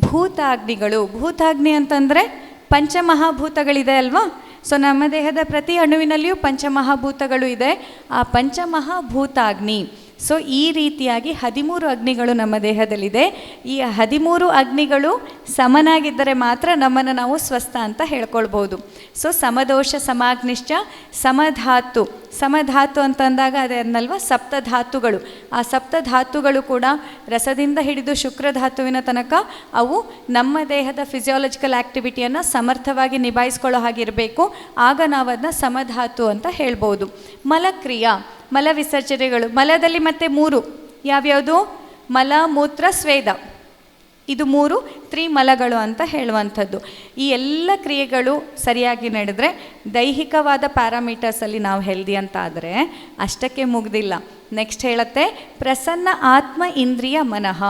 ಭೂತಾಗ್ನಿಗಳು. ಭೂತಾಗ್ನಿ ಅಂತಂದರೆ ಪಂಚಮಹಾಭೂತಗಳಿದೆ ಅಲ್ವಾ? ಸೊ ನಮ್ಮ ದೇಹದ ಪ್ರತಿ ಅಣುವಿನಲ್ಲಿಯೂ ಪಂಚಮಹಾಭೂತಗಳು ಇದೆ. ಆ ಪಂಚಮಹಾಭೂತಾಗ್ನಿ. ಸೊ ಈ ರೀತಿಯಾಗಿ ಹದಿಮೂರು ಅಗ್ನಿಗಳು ನಮ್ಮ ದೇಹದಲ್ಲಿದೆ. ಈ ಹದಿಮೂರು ಅಗ್ನಿಗಳು ಸಮನಾಗಿದ್ದರೆ ಮಾತ್ರ ನಮ್ಮನ್ನು ನಾವು ಸ್ವಸ್ಥ ಅಂತ ಹೇಳ್ಕೊಳ್ಬೋದು. ಸೊ ಸಮದೋಷ ಸಮಾಗ್ನಿಶ್ಚ ಸಮಧಾತು. ಸಮಧಾತು ಅಂತಂದಾಗ ಅದನ್ನಲ್ವ ಸಪ್ತಧಾತುಗಳು. ಆ ಸಪ್ತಧಾತುಗಳು ಕೂಡ ರಸದಿಂದ ಹಿಡಿದು ಶುಕ್ರಧಾತುವಿನ ತನಕ ಅವು ನಮ್ಮ ದೇಹದ ಫಿಸಿಯಾಲಜಿಕಲ್ ಆ್ಯಕ್ಟಿವಿಟಿಯನ್ನು ಸಮರ್ಥವಾಗಿ ನಿಭಾಯಿಸ್ಕೊಳ್ಳೋ ಹಾಗಿರಬೇಕು. ಆಗ ನಾವು ಅದನ್ನ ಸಮಧಾತು ಅಂತ ಹೇಳ್ಬೋದು. ಮಲಕ್ರಿಯಾ. ಮಲ ವಿಸರ್ಜನೆಗಳು. ಮಲದಲ್ಲಿ ಮತ್ತೆ ಮೂರು. ಯಾವ್ಯಾವುದು? ಮಲ, ಮೂತ್ರ, ಸ್ವೇದ. ಇದು ಮೂರು ತ್ರಿಮಲಗಳು ಅಂತ ಹೇಳುವಂಥದ್ದು. ಈ ಎಲ್ಲ ಕ್ರಿಯೆಗಳು ಸರಿಯಾಗಿ ನಡೆದ್ರೆ ದೈಹಿಕವಾದ ಪ್ಯಾರಾಮೀಟರ್ಸಲ್ಲಿ ನಾವು ಹೆಲ್ದಿ ಅಂತ ಆದರೆ ಅಷ್ಟಕ್ಕೆ ಮುಗ್ದಿಲ್ಲ. ನೆಕ್ಸ್ಟ್ ಹೇಳುತ್ತೆ, ಪ್ರಸನ್ನ ಆತ್ಮ ಇಂದ್ರಿಯ ಮನಃ.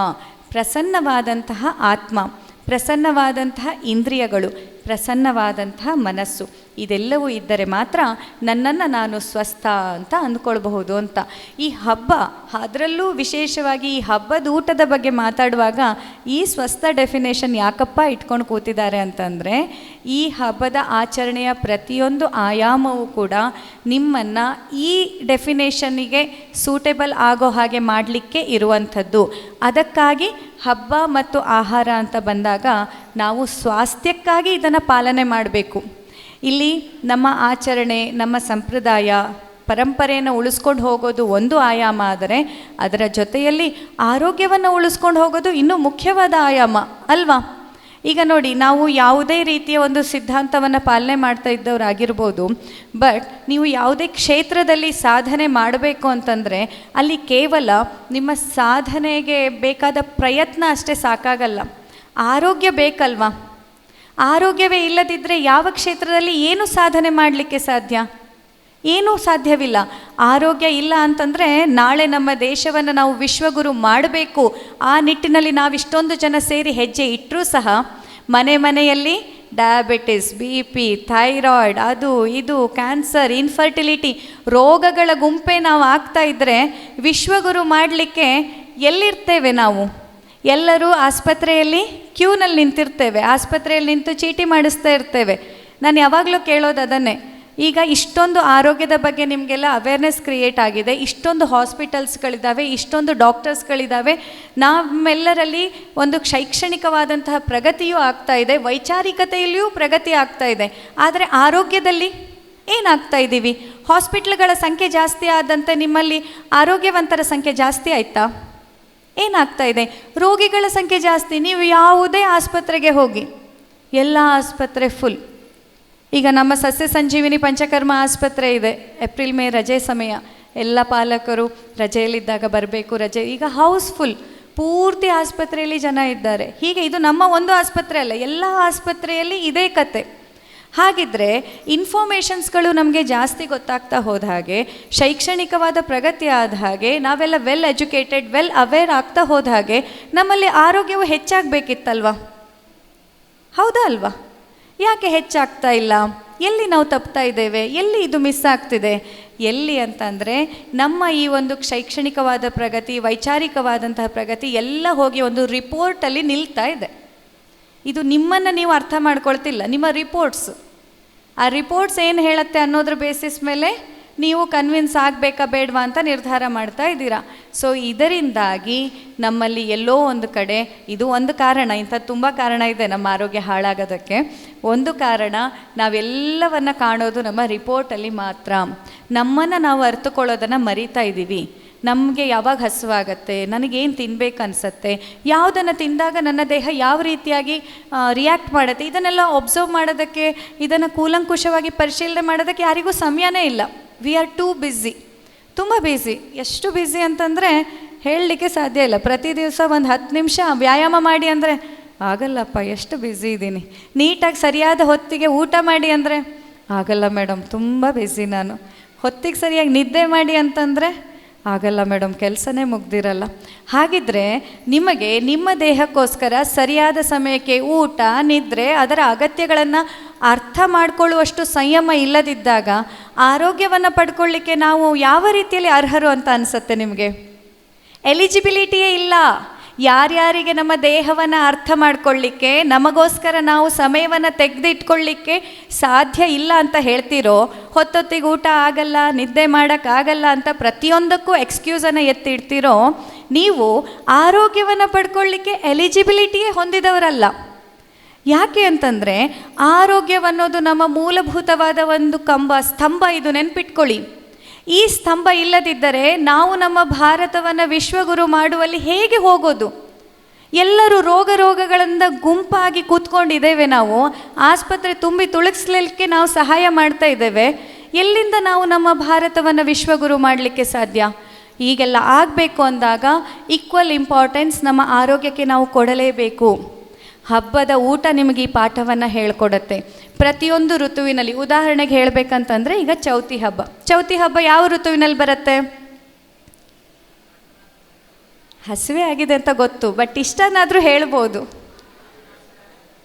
ಪ್ರಸನ್ನವಾದಂತಹ ಆತ್ಮ. ಪ್ರಸನ್ನವಾದಂತಹ ಇಂದ್ರಿಯಗಳು, ಪ್ರಸನ್ನವಾದಂತಹ ಮನಸ್ಸು, ಇದೆಲ್ಲವೂ ಇದ್ದರೆ ಮಾತ್ರ ನನ್ನನ್ನು ನಾನು ಸ್ವಸ್ಥ ಅಂತ ಅಂದ್ಕೊಳ್ಬಹುದು ಅಂತ. ಈ ಹಬ್ಬ, ಅದರಲ್ಲೂ ವಿಶೇಷವಾಗಿ ಈ ಹಬ್ಬದ ಊಟದ ಬಗ್ಗೆ ಮಾತಾಡುವಾಗ ಈ ಸ್ವಸ್ಥ ಡೆಫಿನೇಷನ್ ಯಾಕಪ್ಪ ಇಟ್ಕೊಂಡು ಕೂತಿದ್ದಾರೆ ಅಂತಂದರೆ, ಈ ಹಬ್ಬದ ಆಚರಣೆಯ ಪ್ರತಿಯೊಂದು ಆಯಾಮವೂ ಕೂಡ ನಿಮ್ಮನ್ನು ಈ ಡೆಫಿನೇಷನಿಗೆ ಸೂಟೇಬಲ್ ಆಗೋ ಹಾಗೆ ಮಾಡಲಿಕ್ಕೆ ಇರುವಂಥದ್ದು. ಅದಕ್ಕಾಗಿ ಹಬ್ಬ ಮತ್ತು ಆಹಾರ ಅಂತ ಬಂದಾಗ ನಾವು ಸ್ವಾಸ್ಥ್ಯಕ್ಕಾಗಿ ಇದನ್ನು ಪಾಲನೆ ಮಾಡಬೇಕು. ಇಲ್ಲಿ ನಮ್ಮ ಆಚರಣೆ, ನಮ್ಮ ಸಂಪ್ರದಾಯ, ಪರಂಪರೆಯನ್ನು ಉಳಿಸ್ಕೊಂಡು ಹೋಗೋದು ಒಂದು ಆಯಾಮ ಆದರೆ ಅದರ ಜೊತೆಯಲ್ಲಿ ಆರೋಗ್ಯವನ್ನು ಉಳಿಸ್ಕೊಂಡು ಹೋಗೋದು ಇನ್ನೂ ಮುಖ್ಯವಾದ ಆಯಾಮ ಅಲ್ವಾ? ಈಗ ನೋಡಿ, ನಾವು ಯಾವುದೇ ರೀತಿಯ ಒಂದು ಸಿದ್ಧಾಂತವನ್ನು ಪಾಲನೆ ಮಾಡ್ತಾ ಇದ್ದವರಾಗಿರ್ಬೋದು, ಬಟ್ ನೀವು ಯಾವುದೇ ಕ್ಷೇತ್ರದಲ್ಲಿ ಸಾಧನೆ ಮಾಡಬೇಕು ಅಂತಂದರೆ, ಅಲ್ಲಿ ಕೇವಲ ನಿಮ್ಮ ಸಾಧನೆಗೆ ಬೇಕಾದ ಪ್ರಯತ್ನ ಅಷ್ಟೇ ಸಾಕಾಗಲ್ಲ. ಆರೋಗ್ಯ ಬೇಕಲ್ವಾ? ಆರೋಗ್ಯವೇ ಇಲ್ಲದಿದ್ದರೆ ಯಾವ ಕ್ಷೇತ್ರದಲ್ಲಿ ಏನು ಸಾಧನೆ ಮಾಡಲಿಕ್ಕೆ ಸಾಧ್ಯ? ಏನೂ ಸಾಧ್ಯವಿಲ್ಲ. ಆರೋಗ್ಯ ಇಲ್ಲ ಅಂತಂದರೆ ನಾಳೆ ನಮ್ಮ ದೇಶವನ್ನು ನಾವು ವಿಶ್ವಗುರು ಮಾಡಬೇಕು. ಆ ನಿಟ್ಟಿನಲ್ಲಿ ನಾವು ಇಷ್ಟೊಂದು ಜನ ಸೇರಿ ಹೆಜ್ಜೆ ಇಟ್ಟರೂ ಸಹ ಮನೆ ಮನೆಯಲ್ಲಿ ಡಯಾಬಿಟಿಸ್ ಬಿ ಪಿ ಥೈರಾಯ್ಡ್ ಅದು ಇದು ಕ್ಯಾನ್ಸರ್ ಇನ್ಫರ್ಟಿಲಿಟಿ ರೋಗಗಳ ಗುಂಪೇ ನಾವು ಆಗ್ತಾ ಇದ್ದರೆ ವಿಶ್ವಗುರು ಮಾಡಲಿಕ್ಕೆ ಎಲ್ಲಿರ್ತೇವೆ ನಾವು? ಎಲ್ಲರೂ ಆಸ್ಪತ್ರೆಯಲ್ಲಿ ಕ್ಯೂನಲ್ಲಿ ನಿಂತಿರ್ತೇವೆ. ಆಸ್ಪತ್ರೆಯಲ್ಲಿ ನಿಂತು ಚೀಟಿ ಮಾಡಿಸ್ತಾ ಇರ್ತೇವೆ. ನಾನು ಯಾವಾಗಲೂ ಕೇಳೋದು ಅದನ್ನೇ. ಈಗ ಇಷ್ಟೊಂದು ಆರೋಗ್ಯದ ಬಗ್ಗೆ ನಿಮಗೆಲ್ಲ ಅವೇರ್ನೆಸ್ ಕ್ರಿಯೇಟ್ ಆಗಿದೆ. ಇಷ್ಟೊಂದು ಹಾಸ್ಪಿಟಲ್ಸ್ಗಳಿದ್ದಾವೆ ಇಷ್ಟೊಂದು ಡಾಕ್ಟರ್ಸ್ಗಳಿದ್ದಾವೆ ನಮ್ಮೆಲ್ಲರಲ್ಲಿ ಒಂದು ಶೈಕ್ಷಣಿಕವಾದಂತಹ ಪ್ರಗತಿಯೂ ಆಗ್ತಾ ಇದೆ. ವೈಚಾರಿಕತೆಯಲ್ಲಿಯೂ ಪ್ರಗತಿ ಆಗ್ತಾ ಇದೆ. ಆದರೆ ಆರೋಗ್ಯದಲ್ಲಿ ಏನಾಗ್ತಾ ಇದ್ದೀವಿ? ಹಾಸ್ಪಿಟ್ಲ್ಗಳ ಸಂಖ್ಯೆ ಜಾಸ್ತಿ ಆದಂತೆ ನಿಮ್ಮಲ್ಲಿ ಆರೋಗ್ಯವಂತರ ಸಂಖ್ಯೆ ಜಾಸ್ತಿ ಆಯ್ತಾ? ಏನಾಗ್ತಾ ಇದೆ? ರೋಗಿಗಳ ಸಂಖ್ಯೆ ಜಾಸ್ತಿ. ನೀವು ಯಾವುದೇ ಆಸ್ಪತ್ರೆಗೆ ಹೋಗಿ, ಎಲ್ಲ ಆಸ್ಪತ್ರೆ ಫುಲ್ ಈಗ ನಮ್ಮ ಸಸ್ಯ ಸಂಜೀವಿನಿ ಪಂಚಕರ್ಮ ಆಸ್ಪತ್ರೆ ಇದೆ. ಏಪ್ರಿಲ್, ಮೇ ರಜೆ ಸಮಯ. ಎಲ್ಲ ಪಾಲಕರು ರಜೆಯಲ್ಲಿದ್ದಾಗ ಬರಬೇಕು, ರಜೆ. ಈಗ ಹೌಸ್ಫುಲ್, ಪೂರ್ತಿ ಆಸ್ಪತ್ರೆಯಲ್ಲಿ ಜನ ಇದ್ದಾರೆ. ಹೀಗೆ ಇದು ನಮ್ಮ ಒಂದು ಆಸ್ಪತ್ರೆ ಅಲ್ಲ, ಎಲ್ಲ ಆಸ್ಪತ್ರೆಯಲ್ಲಿ ಇದೇ ಕತೆ. ಹಾಗಿದ್ರೆ ಇನ್ಫಾರ್ಮೇಷನ್ಸ್ಗಳು ನಮಗೆ ಜಾಸ್ತಿ ಗೊತ್ತಾಗ್ತಾ ಹೋದ ಹಾಗೆ, ಶೈಕ್ಷಣಿಕವಾದ ಪ್ರಗತಿ ಆದ ಹಾಗೆ, ನಾವೆಲ್ಲ ವೆಲ್ ಎಜುಕೇಟೆಡ್ ವೆಲ್ ಅವೇರ್ ಆಗ್ತಾ ಹೋದ ಹಾಗೆ, ನಮ್ಮಲ್ಲಿ ಆರೋಗ್ಯವು ಹೆಚ್ಚಾಗಬೇಕಿತ್ತಲ್ವಾ? ಹೌದಾ ಅಲ್ವಾ? ಯಾಕೆ ಹೆಚ್ಚಾಗ್ತಾ ಇಲ್ಲ? ಎಲ್ಲಿ ನಾವು ತಪ್ತಾ ಇದ್ದೇವೆ? ಎಲ್ಲಿ ಇದು ಮಿಸ್ ಆಗ್ತಿದೆ? ಎಲ್ಲಿ ಅಂತಂದರೆ ನಮ್ಮ ಈ ಒಂದು ಶೈಕ್ಷಣಿಕವಾದ ಪ್ರಗತಿ, ವೈಚಾರಿಕವಾದಂತಹ ಪ್ರಗತಿ ಎಲ್ಲ ಹೋಗಿ ಒಂದು ರಿಪೋರ್ಟಲ್ಲಿ ನಿಲ್ತಾ ಇದೆ. ಇದು ನಿಮ್ಮನ್ನು ನೀವು ಅರ್ಥ ಮಾಡ್ಕೊಳ್ತಿಲ್ಲ, ನಿಮ್ಮ ರಿಪೋರ್ಟ್ಸ್ ಆ ರಿಪೋರ್ಟ್ಸ್ ಏನು ಹೇಳುತ್ತೆ ಅನ್ನೋದ್ರ ಬೇಸಿಸ್ ಮೇಲೆ ನೀವು ಕನ್ವಿನ್ಸ್ ಆಗಬೇಕಾ ಬೇಡವಾ ಅಂತ ನಿರ್ಧಾರ ಮಾಡ್ತಾ ಇದ್ದೀರಾ. ಸೊ ಇದರಿಂದಾಗಿ ನಮ್ಮಲ್ಲಿ ಎಲ್ಲೋ ಒಂದು ಕಡೆ ಇದು ಒಂದು ಕಾರಣ, ಇಂಥ ತುಂಬ ಕಾರಣ ಇದೆ ನಮ್ಮ ಆರೋಗ್ಯ ಹಾಳಾಗೋದಕ್ಕೆ. ಒಂದು ಕಾರಣ, ನಾವೆಲ್ಲವನ್ನು ಕಾಣೋದು ನಮ್ಮ ರಿಪೋರ್ಟಲ್ಲಿ ಮಾತ್ರ. ನಮ್ಮನ್ನು ನಾವು ಅರ್ತುಕೊಳ್ಳೋದನ್ನು ಮರಿತಾ ಇದ್ದೀವಿ ನಮಗೆ ಯಾವಾಗ ಹಸುವಾಗತ್ತೆ, ನನಗೇನು ತಿನ್ಬೇಕು ಅನಿಸತ್ತೆ, ಯಾವುದನ್ನು ತಿಂದಾಗ ನನ್ನ ದೇಹ ಯಾವ ರೀತಿಯಾಗಿ ರಿಯಾಕ್ಟ್ ಮಾಡುತ್ತೆ, ಇದನ್ನೆಲ್ಲ ಒಬ್ಸರ್ವ್ ಮಾಡೋದಕ್ಕೆ, ಇದನ್ನು ಕೂಲಂಕುಷವಾಗಿ ಪರಿಶೀಲನೆ ಮಾಡೋದಕ್ಕೆ ಯಾರಿಗೂ ಸಮಯನೇ ಇಲ್ಲ. ವಿ ಆರ್ ಟೂ ಬ್ಯುಸಿ ತುಂಬ ಬ್ಯುಸಿ ಎಷ್ಟು ಬ್ಯುಸಿ ಅಂತಂದರೆ ಹೇಳಲಿಕ್ಕೆ ಸಾಧ್ಯ ಇಲ್ಲ. ಪ್ರತಿ ದಿವಸ ಒಂದು ಹತ್ತು ನಿಮಿಷ ವ್ಯಾಯಾಮ ಮಾಡಿ ಅಂದರೆ, ಆಗಲ್ಲಪ್ಪ, ಎಷ್ಟು ಬ್ಯುಸಿ ಇದ್ದೀನಿ ನೀಟಾಗಿ ಸರಿಯಾದ ಹೊತ್ತಿಗೆ ಊಟ ಮಾಡಿ ಅಂದರೆ, ಆಗಲ್ಲ ಮೇಡಮ್ ತುಂಬ ಬ್ಯುಸಿ ನಾನು. ಹೊತ್ತಿಗೆ ಸರಿಯಾಗಿ ನಿದ್ದೆ ಮಾಡಿ ಅಂತಂದರೆ ಆಗಲ್ಲ ಮೇಡಮ್, ಕೆಲಸನೇ ಮುಗ್ದಿರಲ್ಲ. ಹಾಗಿದ್ರೆ ನಿಮಗೆ ನಿಮ್ಮ ದೇಹಕ್ಕೋಸ್ಕರ ಸರಿಯಾದ ಸಮಯಕ್ಕೆ ಊಟ, ನಿದ್ರೆ, ಅದರ ಅಗತ್ಯಗಳನ್ನು ಅರ್ಥ ಮಾಡಿಕೊಳ್ಳುವಷ್ಟು ಸಂಯಮ ಇಲ್ಲದಿದ್ದಾಗ ಆರೋಗ್ಯವನ್ನು ಪಡ್ಕೊಳ್ಳಿಕ್ಕೆ ನಾವು ಯಾವ ರೀತಿಯಲ್ಲಿ ಅರ್ಹರು ಅಂತ ಅನಿಸುತ್ತೆ ನಿಮಗೆ? ಎಲಿಜಿಬಿಲಿಟಿಯೇ ಇಲ್ಲ. ಯಾರ್ಯಾರಿಗೆ ನಮ್ಮ ದೇಹವನ್ನು ಅರ್ಥ ಮಾಡಿಕೊಳ್ಳಿಕ್ಕೆ, ನಮಗೋಸ್ಕರ ನಾವು ಸಮಯವನ್ನು ತೆಗೆದಿಟ್ಕೊಳ್ಳಿಕ್ಕೆ ಸಾಧ್ಯ ಇಲ್ಲ ಅಂತ ಹೇಳ್ತಿರೋ, ಹೊತ್ತೊತ್ತಿಗೆ ಊಟ ಆಗಲ್ಲ, ನಿದ್ದೆ ಮಾಡೋಕ್ಕಾಗಲ್ಲ ಅಂತ ಪ್ರತಿಯೊಂದಕ್ಕೂ ಎಕ್ಸ್ಕ್ಯೂಸನ್ನು ಎತ್ತಿಡ್ತೀರೋ, ನೀವು ಆರೋಗ್ಯವನ್ನು ಪಡ್ಕೊಳ್ಳಿಕ್ಕೆ ಎಲಿಜಿಬಿಲಿಟಿಯೇ ಹೊಂದಿದವರಲ್ಲ. ಯಾಕೆ ಅಂತಂದರೆ ಆರೋಗ್ಯವನ್ನೋದು ನಮ್ಮ ಮೂಲಭೂತವಾದ ಒಂದು ಕಂಬ, ಸ್ತಂಭ ಇದು ನೆನ್ಪಿಟ್ಕೊಳ್ಳಿ. ಈ ಸ್ತಂಭ ಇಲ್ಲದಿದ್ದರೆ ನಾವು ನಮ್ಮ ಭಾರತವನ್ನು ವಿಶ್ವಗುರು ಮಾಡುವಲ್ಲಿ ಹೇಗೆ ಹೋಗೋದು? ಎಲ್ಲರೂ ರೋಗ ರೋಗಗಳಿಂದ ಗುಂಪಾಗಿ ಕೂತ್ಕೊಂಡಿದ್ದೇವೆ ನಾವು. ಆಸ್ಪತ್ರೆ ತುಂಬಿ ತುಳಗಿಸ್ಲಿಕ್ಕೆ ನಾವು ಸಹಾಯ ಮಾಡ್ತಾ ಇದ್ದೇವೆ. ಎಲ್ಲಿಂದ ನಾವು ನಮ್ಮ ಭಾರತವನ್ನು ವಿಶ್ವಗುರು ಮಾಡಲಿಕ್ಕೆ ಸಾಧ್ಯ? ಈಗೆಲ್ಲ ಆಗಬೇಕು ಅಂದಾಗ ಈಕ್ವಲ್ ಇಂಪಾರ್ಟೆನ್ಸ್ ನಮ್ಮ ಆರೋಗ್ಯಕ್ಕೆ ನಾವು ಕೊಡಲೇಬೇಕು. ಹಬ್ಬದ ಊಟ ನಿಮಗೆ ಈ ಪಾಠವನ್ನು ಹೇಳ್ಕೊಡತ್ತೆ. ಪ್ರತಿಯೊಂದು ಋತುವಿನಲ್ಲಿ ಉದಾಹರಣೆಗೆ ಹೇಳಬೇಕಂತಂದರೆ ಈಗ ಚೌತಿ ಹಬ್ಬ. ಚೌತಿ ಹಬ್ಬ ಯಾವ ಋತುವಿನಲ್ಲಿ ಬರುತ್ತೆ? ಹಸಿವೆ ಆಗಿದೆ ಅಂತ ಗೊತ್ತು ಬಟ್ ಇಷ್ಟನಾದರೂ ಹೇಳ್ಬೋದು.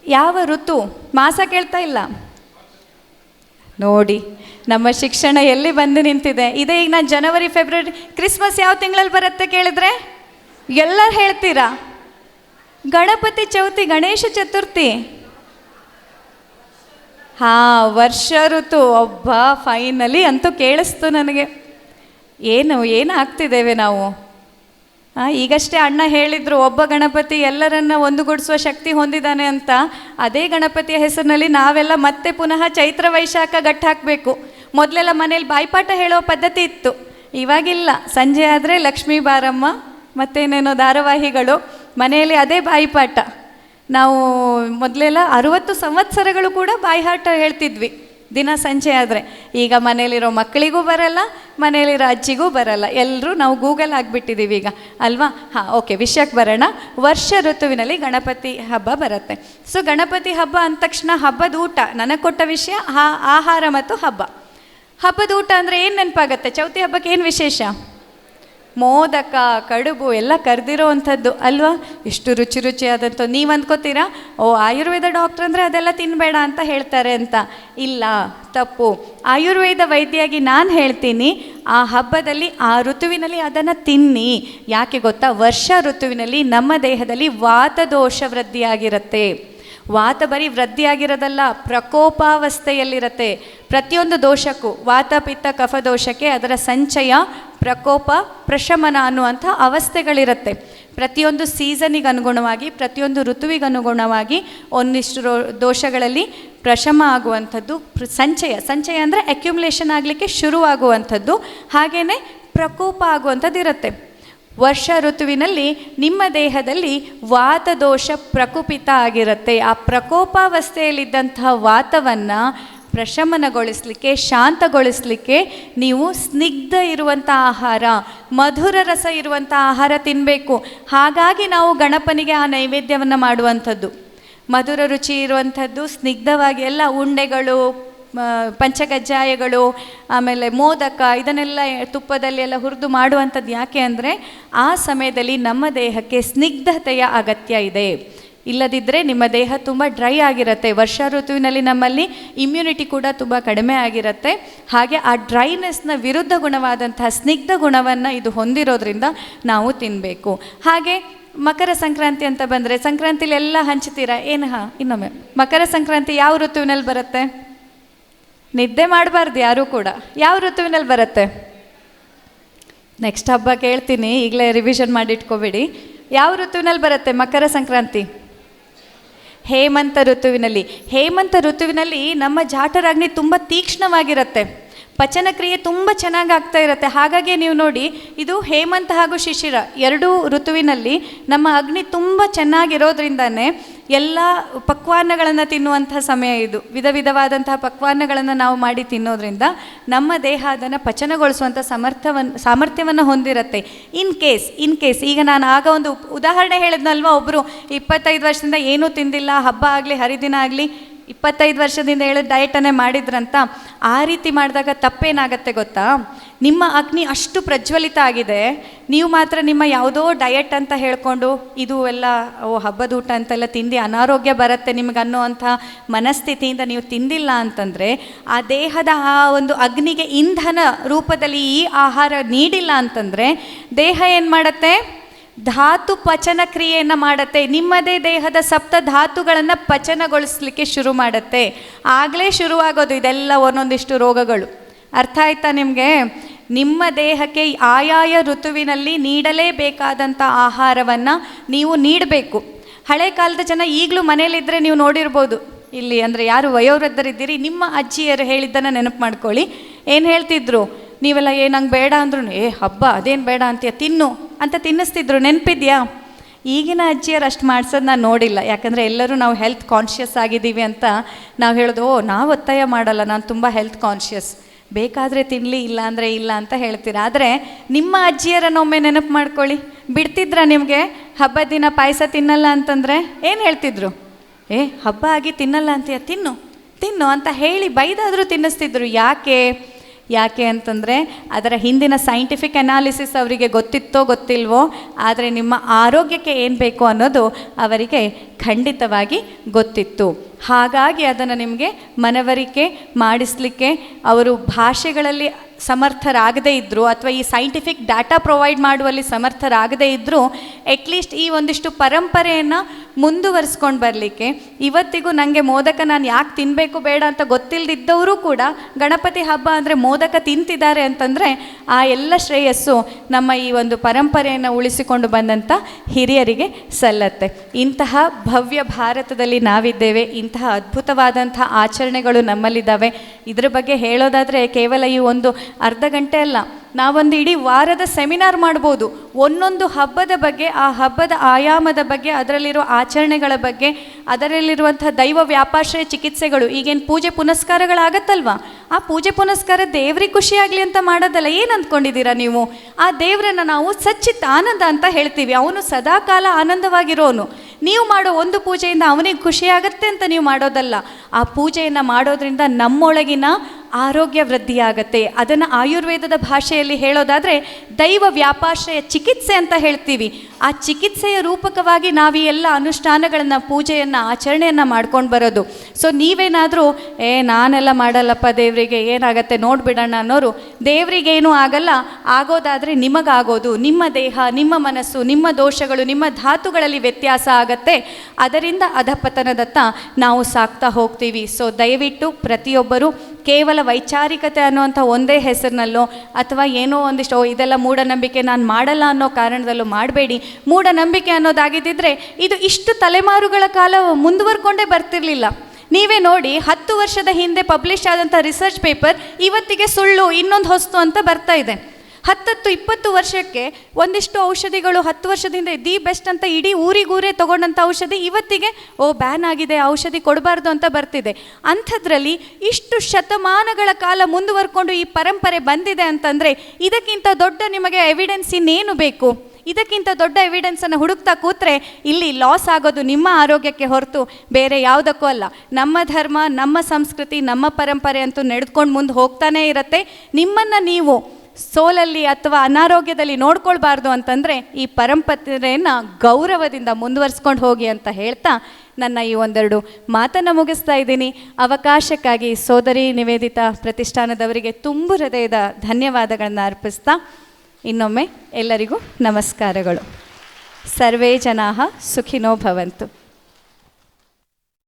ಯಾವ ಋತು? ಮಾಸ ಕೇಳ್ತಾ ಇಲ್ಲ. ನೋಡಿ, ನಮ್ಮ ಶಿಕ್ಷಣ ಎಲ್ಲಿ ಬಂದು ನಿಂತಿದೆ? ಇದೇ ಈಗ ನಾನು ಜನವರಿ, ಫೆಬ್ರವರಿ, ಕ್ರಿಸ್ಮಸ್ ಯಾವ ತಿಂಗಳಲ್ಲಿ ಬರುತ್ತೆ ಕೇಳಿದ್ರೆ? ಎಲ್ಲರೂ ಹೇಳ್ತೀರಾ? ಗಣಪತಿ ಚೌತಿ ಗಣೇಶ ಚತುರ್ಥಿ. ಹಾ, ವರ್ಷ ಋತು. ಒಬ್ಬ ಫೈನಲಿ ಅಂತೂ ಕೇಳಿಸ್ತು ನನಗೆ. ಏನು ಏನು ಆಗ್ತಿದ್ದೇವೆ ನಾವು? ಹಾಂ ಈಗಷ್ಟೇ ಅಣ್ಣ ಹೇಳಿದ್ರು, ಒಬ್ಬ ಗಣಪತಿ ಎಲ್ಲರನ್ನ ಒಂದುಗೂಡಿಸುವ ಶಕ್ತಿ ಹೊಂದಿದ್ದಾನೆ ಅಂತ. ಅದೇ ಗಣಪತಿಯ ಹೆಸರಿನಲ್ಲಿ ನಾವೆಲ್ಲ ಮತ್ತೆ ಪುನಃ ಚೈತ್ರ ವೈಶಾಖ ಗಟ್ಟ ಹಾಕಬೇಕು. ಮೊದಲೆಲ್ಲ ಮನೇಲಿ ಬಾಯ್ಪಾಠ ಹೇಳೋ ಪದ್ಧತಿ ಇತ್ತು. ಇವಾಗಿಲ್ಲ. ಸಂಜೆ ಆದರೆ ಲಕ್ಷ್ಮೀ ಬಾರಮ್ಮ ಮತ್ತೇನೇನೋ ಧಾರಾವಾಹಿಗಳು. ಮನೆಯಲ್ಲಿ ಅದೇ ಬಾಯಿಪಾಠ. ನಾವು ಮೊದಲೆಲ್ಲ ಅರುವತ್ತು ಸಂವತ್ಸರಗಳು ಕೂಡ ಬಾಯಿಹಾಟ ಹೇಳ್ತಿದ್ವಿ. ದಿನ ಸಂಜೆ ಆದರೆ. ಈಗ ಮನೇಲಿರೋ ಮಕ್ಕಳಿಗೂ ಬರಲ್ಲ ಮನೇಲಿರೋ ಅಜ್ಜಿಗೂ ಬರಲ್ಲ. ಎಲ್ಲರೂ ನಾವು ಗೂಗಲ್ ಆಗಿಬಿಟ್ಟಿದ್ದೀವಿ ಈಗ. ಅಲ್ವಾ? ಹಾಂ, ಓಕೆ, ವಿಷಯಕ್ಕೆ ಬರೋಣ. ವರ್ಷ ಋತುವಿನಲ್ಲಿ ಗಣಪತಿ ಹಬ್ಬ ಬರುತ್ತೆ. ಸೊ, ಗಣಪತಿ ಹಬ್ಬ ಅಂದ ತಕ್ಷಣ ಹಬ್ಬದ ಊಟ. ನನಗೆ ಕೊಟ್ಟ ವಿಷಯ ಆ ಆಹಾರ ಮತ್ತು ಹಬ್ಬ. ಹಬ್ಬದ ಊಟ ಅಂದರೆ ಏನು ನೆನಪಾಗತ್ತೆ? ಚೌತಿ ಹಬ್ಬಕ್ಕೆ ಏನು ವಿಶೇಷ? ಮೋದಕ, ಕಡುಬು ಎಲ್ಲ ಕರೆದಿರೋ ಅಂಥದ್ದು ಅಲ್ವಾ? ಎಷ್ಟು ರುಚಿ ರುಚಿಯಾದಂಥ ನೀವು ಅಂದ್ಕೋತೀರಾ ಓ, ಆಯುರ್ವೇದ ಡಾಕ್ಟ್ರ್ ಅಂದರೆ ಅದೆಲ್ಲ ತಿನ್ನಬೇಡ ಅಂತ ಹೇಳ್ತಾರೆ ಅಂತ. ಇಲ್ಲ, ತಪ್ಪು. ಆಯುರ್ವೇದ ವೈದ್ಯಾಗಿ ನಾನು ಹೇಳ್ತೀನಿ, ಆ ಹಬ್ಬದಲ್ಲಿ, ಆ ಋತುವಿನಲ್ಲಿ ಅದನ್ನು ತಿನ್ನಿ. ಯಾಕೆ ಗೊತ್ತಾ? ವರ್ಷ ಋತುವಿನಲ್ಲಿ ನಮ್ಮ ದೇಹದಲ್ಲಿ ವಾತದೋಷ ವೃದ್ಧಿಯಾಗಿರುತ್ತೆ. ವಾತ ಬರೀ ವೃದ್ಧಿಯಾಗಿರೋದಲ್ಲ, ಪ್ರಕೋಪಾವಸ್ಥೆಯಲ್ಲಿರತ್ತೆ. ಪ್ರತಿಯೊಂದು ದೋಷಕ್ಕೂ, ವಾತ, ಪಿತ್ತ, ಕಫ ದೋಷಕ್ಕೆ ಅದರ ಸಂಚಯ ಪ್ರಕೋಪ, ಪ್ರಶಮನ ಅನ್ನುವಂಥ ಅವಸ್ಥೆಗಳಿರುತ್ತೆ. ಪ್ರತಿಯೊಂದು ಸೀಸನಿಗೆ ಅನುಗುಣವಾಗಿ, ಪ್ರತಿಯೊಂದು ಋತುವಿಗೆ ಅನುಗುಣವಾಗಿ ಒಂದಿಷ್ಟು ದೋಷಗಳಲ್ಲಿ ಪ್ರಶಮ ಆಗುವಂಥದ್ದು ಸಂಚಯ. ಸಂಚಯ ಅಂದರೆ ಅಕ್ಯುಮುಲೇಷನ್ ಆಗಲಿಕ್ಕೆ ಶುರುವಾಗುವಂಥದ್ದು. ಹಾಗೆಯೇ ಪ್ರಕೋಪ ಆಗುವಂಥದ್ದು ಇರುತ್ತೆ. ವರ್ಷ ಋತುವಿನಲ್ಲಿ ನಿಮ್ಮ ದೇಹದಲ್ಲಿ ವಾತದೋಷ ಪ್ರಕುಪಿತ ಆಗಿರುತ್ತೆ. ಆ ಪ್ರಕೋಪಾವಸ್ಥೆಯಲ್ಲಿದ್ದಂತಹ ವಾತವನ್ನು ಪ್ರಶಮನಗೊಳಿಸಲಿಕ್ಕೆ, ಶಾಂತಗೊಳಿಸಲಿಕ್ಕೆ ನೀವು ಸ್ನಿಗ್ಧ ಇರುವಂಥ ಆಹಾರ, ಮಧುರ ರಸ ಇರುವಂಥ ಆಹಾರ ತಿನ್ನಬೇಕು ಹಾಗಾಗಿ ನಾವು ಗಣಪನಿಗೆ ಆ ನೈವೇದ್ಯವನ್ನು ಮಾಡುವಂಥದ್ದು. ಮಧುರ ರುಚಿ ಇರುವಂಥದ್ದು, ಸ್ನಿಗ್ಧವಾಗಿ ಎಲ್ಲ ಉಂಡೆಗಳು ಪಂಚಕಜ್ಜಾಯಗಳು ಆಮೇಲೆ ಮೋದಕ, ಇದನ್ನೆಲ್ಲ ತುಪ್ಪದಲ್ಲಿ ಎಲ್ಲ ಹುರಿದು ಮಾಡುವಂಥದ್ದು ಯಾಕೆ ಅಂದರೆ, ಆ ಸಮಯದಲ್ಲಿ ನಮ್ಮ ದೇಹಕ್ಕೆ ಸ್ನಿಗ್ಧತೆಯ ಅಗತ್ಯ ಇದೆ. ಇಲ್ಲದಿದ್ದರೆ ನಿಮ್ಮ ದೇಹ ತುಂಬ ಡ್ರೈ ಆಗಿರುತ್ತೆ. ವರ್ಷ ಋತುವಿನಲ್ಲಿ ನಮ್ಮಲ್ಲಿ ಇಮ್ಯುನಿಟಿ ಕೂಡ ತುಂಬ ಕಡಿಮೆ ಆಗಿರುತ್ತೆ. ಹಾಗೆ ಆ ಡ್ರೈನೆಸ್ನ ವಿರುದ್ಧ ಗುಣವಾದಂತಹ ಸ್ನಿಗ್ಧ ಗುಣವನ್ನು ಇದು ಹೊಂದಿರೋದ್ರಿಂದ ನಾವು ತಿನ್ನಬೇಕು ಹಾಗೆ ಮಕರ ಸಂಕ್ರಾಂತಿ ಅಂತ ಬಂದರೆ ಸಂಕ್ರಾಂತಿಲಿ ಎಲ್ಲ ಹಂಚ್ತೀರಾ? ಏನು ಹಾಂ, ಇನ್ನೊಮ್ಮೆ. ಮಕರ ಸಂಕ್ರಾಂತಿ ಯಾವ ಋತುವಿನಲ್ಲಿ ಬರುತ್ತೆ? ನಿದ್ದೆ ಮಾಡಬಾರ್ದು ಯಾರೂ ಕೂಡ. ಯಾವ ಋತುವಿನಲ್ಲಿ ಬರುತ್ತೆ? ನೆಕ್ಸ್ಟ್ ಹಬ್ಬ ಕೇಳ್ತೀನಿ. ಈಗಲೇ ರಿವಿಷನ್ ಮಾಡಿಟ್ಕೋಬೇಡಿ. ಯಾವ ಋತುವಿನಲ್ಲಿ ಬರುತ್ತೆ ಮಕರ ಸಂಕ್ರಾಂತಿ? ಹೇಮಂತ ಋತುವಿನಲ್ಲಿ. ಹೇಮಂತ ಋತುವಿನಲ್ಲಿ ನಮ್ಮ ಜಾಠರಾಗ್ನಿ ತುಂಬ ತೀಕ್ಷ್ಣವಾಗಿರುತ್ತೆ. ಪಚನಕ್ರಿಯೆ ತುಂಬ ಚೆನ್ನಾಗಿ ಆಗ್ತಾ ಇರುತ್ತೆ. ಹಾಗಾಗಿ ನೀವು ನೋಡಿ, ಇದು ಹೇಮಂತ ಹಾಗೂ ಶಿಶಿರ ಎರಡೂ ಋತುವಿನಲ್ಲಿ ನಮ್ಮ ಅಗ್ನಿ ತುಂಬ ಚೆನ್ನಾಗಿರೋದ್ರಿಂದನೇ ಎಲ್ಲ ಪಕ್ವಾನ್ನಗಳನ್ನು ತಿನ್ನುವಂಥ ಸಮಯ ಇದು. ವಿಧ ವಿಧವಾದಂತಹ ಪಕ್ವಾನ್ನಗಳನ್ನು ನಾವು ಮಾಡಿ ತಿನ್ನೋದ್ರಿಂದ ನಮ್ಮ ದೇಹ ಅದನ್ನು ಪಚನಗೊಳಿಸುವಂಥ ಸಮರ್ಥವನ್ನು ಸಾಮರ್ಥ್ಯವನ್ನು ಹೊಂದಿರುತ್ತೆ. ಇನ್ ಕೇಸ್ ಇನ್ ಕೇಸ್ ಈಗ ನಾನು ಆಗ ಒಂದು ಉದಾಹರಣೆ ಹೇಳಿದ್ನಲ್ವ ಒಬ್ಬರು ಇಪ್ಪತ್ತೈದು ವರ್ಷದಿಂದ ಏನೂ ತಿಂದಿಲ್ಲ, ಹಬ್ಬ ಆಗಲಿ, ಹರಿದಿನ ಆಗಲಿ ಇಪ್ಪತ್ತೈದು ವರ್ಷದಿಂದ ಹೇಳಿ ಡಯಟನ್ನೇ ಮಾಡಿದ್ರಂತ, ಆ ರೀತಿ ಮಾಡಿದಾಗ ತಪ್ಪೇನಾಗತ್ತೆ ಗೊತ್ತಾ? ನಿಮ್ಮ ಅಗ್ನಿ ಅಷ್ಟು ಪ್ರಜ್ವಲಿತ ಆಗಿದೆ, ನೀವು ಮಾತ್ರ ನಿಮ್ಮ ಯಾವುದೋ ಡಯಟ್ ಅಂತ ಹೇಳ್ಕೊಂಡು, ಇದು ಎಲ್ಲ, ಓ, ಹಬ್ಬದ ಊಟ ಅಂತೆಲ್ಲ ತಿಂದು ಅನಾರೋಗ್ಯ ಬರುತ್ತೆ ನಿಮ್ಗೆ ಅನ್ನೋವಂಥ ಮನಸ್ಥಿತಿಯಿಂದ ನೀವು ತಿಂದಿಲ್ಲ ಅಂತಂದರೆ, ಆ ದೇಹದ ಆ ಒಂದು ಅಗ್ನಿಗೆ ಇಂಧನ ರೂಪದಲ್ಲಿ ಈ ಆಹಾರ ನೀಡಿಲ್ಲ ಅಂತಂದರೆ, ದೇಹ ಏನು ಮಾಡುತ್ತೆ? ಧಾತು ಪಚನ ಕ್ರಿಯೆಯನ್ನು ಮಾಡುತ್ತೆ. ನಿಮ್ಮದೇ ದೇಹದ ಸಪ್ತ ಧಾತುಗಳನ್ನು ಪಚನಗೊಳಿಸ್ಲಿಕ್ಕೆ ಶುರು ಮಾಡುತ್ತೆ. ಆಗಲೇ ಶುರುವಾಗೋದು ಇದೆಲ್ಲ ಒಂದೊಂದಿಷ್ಟು ರೋಗಗಳು. ಅರ್ಥ ಆಯ್ತಾ ನಿಮಗೆ? ನಿಮ್ಮ ದೇಹಕ್ಕೆ ಆಯಾಯ ಋತುವಿನಲ್ಲಿ ನೀಡಲೇಬೇಕಾದಂಥ ಆಹಾರವನ್ನು ನೀವು ನೀಡಬೇಕು. ಹಳೆ ಕಾಲದ ಜನ ಈಗಲೂ ಮನೇಲಿದ್ದರೆ ನೀವು ನೋಡಿರ್ಬೋದು. ಇಲ್ಲಿ ಅಂದರೆ ಯಾರು ವಯೋವೃದ್ಧರಿದ್ದೀರಿ, ನಿಮ್ಮ ಅಜ್ಜಿಯರು ಹೇಳಿದ್ದನ್ನು ನೆನಪು ಮಾಡ್ಕೊಳ್ಳಿ. ಏನು ಹೇಳ್ತಿದ್ರು? ನೀವೆಲ್ಲ, ಏ, ನಂಗೆ ಬೇಡ ಅಂದ್ರು ಏ, ಹಬ್ಬ, ಅದೇನು ಬೇಡ ಅಂತೀಯ? ತಿನ್ನು. ಅಂತ ತಿನ್ನಿಸ್ತಿದ್ರು. ನೆನಪಿದ್ಯಾ? ಈಗಿನ ಅಜ್ಜಿಯರು ಅಷ್ಟು ಮಾಡ್ಸೋದು ನಾನು ನೋಡಿಲ್ಲ. ಯಾಕಂದರೆ ಎಲ್ಲರೂ ನಾವು ಹೆಲ್ತ್ ಕಾನ್ಷಿಯಸ್ ಆಗಿದ್ದೀವಿ ಅಂತ ನಾವು ಹೇಳೋದು, ಓ, ನಾವು ಒತ್ತಾಯ ಮಾಡಲ್ಲ, ನಾನು ತುಂಬ ಹೆಲ್ತ್ ಕಾನ್ಷಿಯಸ್ ಬೇಕಾದರೆ ತಿನ್ನಲಿ ಇಲ್ಲ ಅಂದರೆ ಇಲ್ಲ ಅಂತ ಹೇಳ್ತೀರ. ಆದರೆ ನಿಮ್ಮ ಅಜ್ಜಿಯರನ್ನ ಒಮ್ಮೆ ನೆನಪು ಮಾಡ್ಕೊಳ್ಳಿ. ಬಿಡ್ತಿದ್ರ ನಿಮಗೆ? ಹಬ್ಬದ ದಿನ ಪಾಯಸ ತಿನ್ನಲ್ಲ ಅಂತಂದರೆ ಏನು ಹೇಳ್ತಿದ್ರು? ಏ, ಹಬ್ಬ ಆಗಿ ತಿನ್ನಲ್ಲ ಅಂತೀಯ? ತಿನ್ನು ತಿನ್ನು ಅಂತ ಹೇಳಿ ಬೈದಾದರೂ ತಿನ್ನಿಸ್ತಿದ್ರು. ಯಾಕೆ? ಯಾಕೆ ಅಂತಂದರೆ ಅದರ ಹಿಂದಿನ ಸೈಂಟಿಫಿಕ್ ಅನಾಲಿಸಿಸ್ ಅವರಿಗೆ ಗೊತ್ತಿತ್ತೋ ಗೊತ್ತಿಲ್ವೋ, ಆದರೆ ನಿಮ್ಮ ಆರೋಗ್ಯಕ್ಕೆ ಏನು ಬೇಕು ಅನ್ನೋದು ಅವರಿಗೆ ಖಂಡಿತವಾಗಿ ಗೊತ್ತಿತ್ತು. ಹಾಗಾಗಿ ಅದನ್ನು ನಿಮಗೆ ಮನವರಿಕೆ ಮಾಡಿಸ್ಲಿಕ್ಕೆ ಅವರು ಭಾಷೆಗಳಲ್ಲಿ ಸಮರ್ಥರಾಗದೇ ಇದ್ದರು ಅಥವಾ ಈ ಸೈಂಟಿಫಿಕ್ ಡಾಟಾ ಪ್ರೊವೈಡ್ ಮಾಡುವಲ್ಲಿ ಸಮರ್ಥರಾಗದೇ ಇದ್ದರೂ ಅಟ್ಲೀಸ್ಟ್ ಈ ಒಂದಿಷ್ಟು ಪರಂಪರೆಯನ್ನು ಮುಂದುವರಿಸ್ಕೊಂಡು ಬರಲಿಕ್ಕೆ ಇವತ್ತಿಗೂ ನನಗೆ ಮೋದಕ ನಾನು ಯಾಕೆ ತಿನ್ನಬೇಕು ಬೇಡ ಅಂತ ಗೊತ್ತಿಲ್ಲದಿದ್ದವರು ಕೂಡ ಗಣಪತಿ ಹಬ್ಬ ಅಂದರೆ ಮೋದಕ ತಿಂತಿದ್ದಾರೆ ಅಂತಂದರೆ ಆ ಎಲ್ಲ ಶ್ರೇಯಸ್ಸು ನಮ್ಮ ಈ ಒಂದು ಪರಂಪರೆಯನ್ನು ಉಳಿಸಿಕೊಂಡು ಬಂದಂಥ ಹಿರಿಯರಿಗೆ ಸಲ್ಲತ್ತೆ. ಇಂತಹ ಭವ್ಯ ಭಾರತದಲ್ಲಿ ನಾವಿದ್ದೇವೆ. ಇಂತಹ ಅದ್ಭುತವಾದಂಥ ಆಚರಣೆಗಳು ನಮ್ಮಲ್ಲಿದ್ದಾವೆ. ಇದರ ಬಗ್ಗೆ ಹೇಳೋದಾದರೆ ಕೇವಲ ಈ ಒಂದು ಅರ್ಧ ಗಂಟೆ ಅಲ್ಲ. ನಾವೊಂದು ಇಡೀ ವಾರದ ಸೆಮಿನಾರ್ ಮಾಡ್ಬೋದು. ಒಂದೊಂದು ಹಬ್ಬದ ಬಗ್ಗೆ, ಆ ಹಬ್ಬದ ಆಯಾಮದ ಬಗ್ಗೆ, ಅದರಲ್ಲಿರೋ ಆಚರಣೆಗಳ ಬಗ್ಗೆ, ಅದರಲ್ಲಿರುವಂಥ ದೈವ ವ್ಯಾಪಾಶ್ರಯ ಚಿಕಿತ್ಸೆಗಳು, ಈಗೇನು ಪೂಜೆ ಪುನಸ್ಕಾರಗಳಾಗತ್ತಲ್ವಾ? ಆ ಪೂಜೆ ಪುನಸ್ಕಾರ ದೇವ್ರಿಗೆ ಖುಷಿಯಾಗಲಿ ಅಂತ ಮಾಡೋದಲ್ಲ, ಏನು ಅಂದ್ಕೊಂಡಿದ್ದೀರಾ ನೀವು? ಆ ದೇವರನ್ನು ನಾವು ಸಚ್ಚಿತ್ ಆನಂದ ಅಂತ ಹೇಳ್ತೀವಿ. ಅವನು ಸದಾಕಾಲ ಆನಂದವಾಗಿರೋನು. ನೀವು ಮಾಡೋ ಒಂದು ಪೂಜೆಯಿಂದ ಅವನಿಗೆ ಖುಷಿಯಾಗತ್ತೆ ಅಂತ ನೀವು ಮಾಡೋದಲ್ಲ. ಆ ಪೂಜೆಯನ್ನು ಮಾಡೋದ್ರಿಂದ ನಮ್ಮೊಳಗಿನ ಆರೋಗ್ಯ ವೃದ್ಧಿಯಾಗತ್ತೆ. ಅದನ್ನು ಆಯುರ್ವೇದದ ಭಾಷೆಯಲ್ಲಿ ಹೇಳೋದಾದರೆ ದೈವ ವ್ಯಾಪಾಶ್ರಯ ಚಿಕಿತ್ಸೆ ಅಂತ ಹೇಳ್ತೀವಿ. ಆ ಚಿಕಿತ್ಸೆಯ ರೂಪಕವಾಗಿ ನಾವು ಈ ಎಲ್ಲ ಅನುಷ್ಠಾನಗಳನ್ನು, ಪೂಜೆಯನ್ನು, ಆಚರಣೆಯನ್ನು ಮಾಡ್ಕೊಂಡು ಬರೋದು. ಸೊ ನೀವೇನಾದರೂ, ಏ, ನಾನೆಲ್ಲ ಮಾಡಲ್ಲಪ್ಪ ದೇವರಿಗೆ, ಏನಾಗತ್ತೆ ನೋಡಿಬಿಡೋಣ ಅನ್ನೋರು ದೇವರಿಗೇನೂ ಆಗಲ್ಲ. ಆಗೋದಾದರೆ ನಿಮಗಾಗೋದು. ನಿಮ್ಮ ದೇಹ, ನಿಮ್ಮ ಮನಸ್ಸು, ನಿಮ್ಮ ದೋಷಗಳು, ನಿಮ್ಮ ಧಾತುಗಳಲ್ಲಿ ವ್ಯತ್ಯಾಸ ಆಗತ್ತೆ. ಅದರಿಂದ ಅಧಪತನದತ್ತ ನಾವು ಸಾಕ್ತಾ ಹೋಗ್ತೀವಿ. ಸೊ ದಯವಿಟ್ಟು ಪ್ರತಿಯೊಬ್ಬರು ಕೇವಲ ವೈಚಾರಿಕತೆ ಅನ್ನುವಂಥ ಒಂದೇ ಹೆಸರಿನಲ್ಲೋ ಅಥವಾ ಏನೋ ಒಂದಿಷ್ಟು "ಓ, ಇದೆಲ್ಲ ಮೂಢನಂಬಿಕೆ ನಾನು ಮಾಡಲ್ಲ ಅನ್ನೋ ಕಾರಣದಲ್ಲೂ ಮಾಡಬೇಡಿ. ಮೂಢನಂಬಿಕೆ ಅನ್ನೋದಾಗಿದ್ದಿದ್ರೆ ಇದು ಇಷ್ಟು ತಲೆಮಾರುಗಳ ಕಾಲ ಮುಂದುವರ್ಕೊಂಡೇ ಬರ್ತಿರ್ಲಿಲ್ಲ. ನೀವೇ ನೋಡಿ ಹತ್ತು ವರ್ಷದ ಹಿಂದೆ ಪಬ್ಲಿಷ್ ಆದಂಥ ರಿಸರ್ಚ್ ಪೇಪರ್ ಇವತ್ತಿಗೆ ಸುಳ್ಳು ಇನ್ನೊಂದು ಹೊಸ್ತು ಅಂತ ಬರ್ತಾ ಇದೆ. ಹತ್ತತ್ತು ಇಪ್ಪತ್ತು ವರ್ಷಕ್ಕೆ ಒಂದಿಷ್ಟು ಔಷಧಿಗಳು ಹತ್ತು ವರ್ಷದಿಂದ ದಿ ಬೆಸ್ಟ್ ಅಂತ ಇಡೀ ಊರಿಗೂರೇ ತಗೊಂಡಂಥ ಔಷಧಿ ಇವತ್ತಿಗೆ, ಓ, ಬ್ಯಾನ್ ಆಗಿದೆ, ಔಷಧಿ ಕೊಡಬಾರ್ದು ಅಂತ ಬರ್ತಿದೆ. ಅಂಥದ್ರಲ್ಲಿ ಇಷ್ಟು ಶತಮಾನಗಳ ಕಾಲ ಮುಂದುವರ್ಕೊಂಡು ಈ ಪರಂಪರೆ ಬಂದಿದೆ ಅಂತಂದರೆ ಇದಕ್ಕಿಂತ ದೊಡ್ಡ ನಿಮಗೆ ಎವಿಡೆನ್ಸ್ ಇನ್ನೇನು ಬೇಕು? ಇದಕ್ಕಿಂತ ದೊಡ್ಡ ಎವಿಡೆನ್ಸನ್ನು ಹುಡುಕ್ತಾ ಕೂತ್ರೆ ಇಲ್ಲಿ ಲಾಸ್ ಆಗೋದು ನಿಮ್ಮ ಆರೋಗ್ಯಕ್ಕೆ ಹೊರತು ಬೇರೆ ಯಾವುದಕ್ಕೂ ಅಲ್ಲ. ನಮ್ಮ ಧರ್ಮ, ನಮ್ಮ ಸಂಸ್ಕೃತಿ, ನಮ್ಮ ಪರಂಪರೆ ಅಂತೂ ನಡೆದುಕೊಂಡು ಮುಂದೆ ಹೋಗ್ತಾನೇ ಇರುತ್ತೆ. ನಿಮ್ಮನ್ನು ನೀವು ಸೋಲಲ್ಲಿ ಅಥವಾ ಅನಾರೋಗ್ಯದಲ್ಲಿ ನೋಡ್ಕೊಳ್ಬಾರ್ದು ಅಂತಂದರೆ ಈ ಪರಂಪರೆಯನ್ನು ಗೌರವದಿಂದ ಮುಂದುವರಿಸ್ಕೊಂಡು ಹೋಗಿ ಅಂತ ಹೇಳ್ತಾ ನನ್ನ ಈ ಒಂದೆರಡು ಮಾತನ್ನು ಮುಗಿಸ್ತಾ ಇದ್ದೀನಿ. ಅವಕಾಶಕ್ಕಾಗಿ ಸೋದರಿ ನಿವೇದಿತಾ ಪ್ರತಿಷ್ಠಾನದವರಿಗೆ ತುಂಬು ಹೃದಯದ ಧನ್ಯವಾದಗಳನ್ನು ಅರ್ಪಿಸ್ತಾ ಇನ್ನೊಮ್ಮೆ ಎಲ್ಲರಿಗೂ ನಮಸ್ಕಾರಗಳು. ಸರ್ವೇ ಜನಾ ಸುಖಿನೋ ಭವಂತು.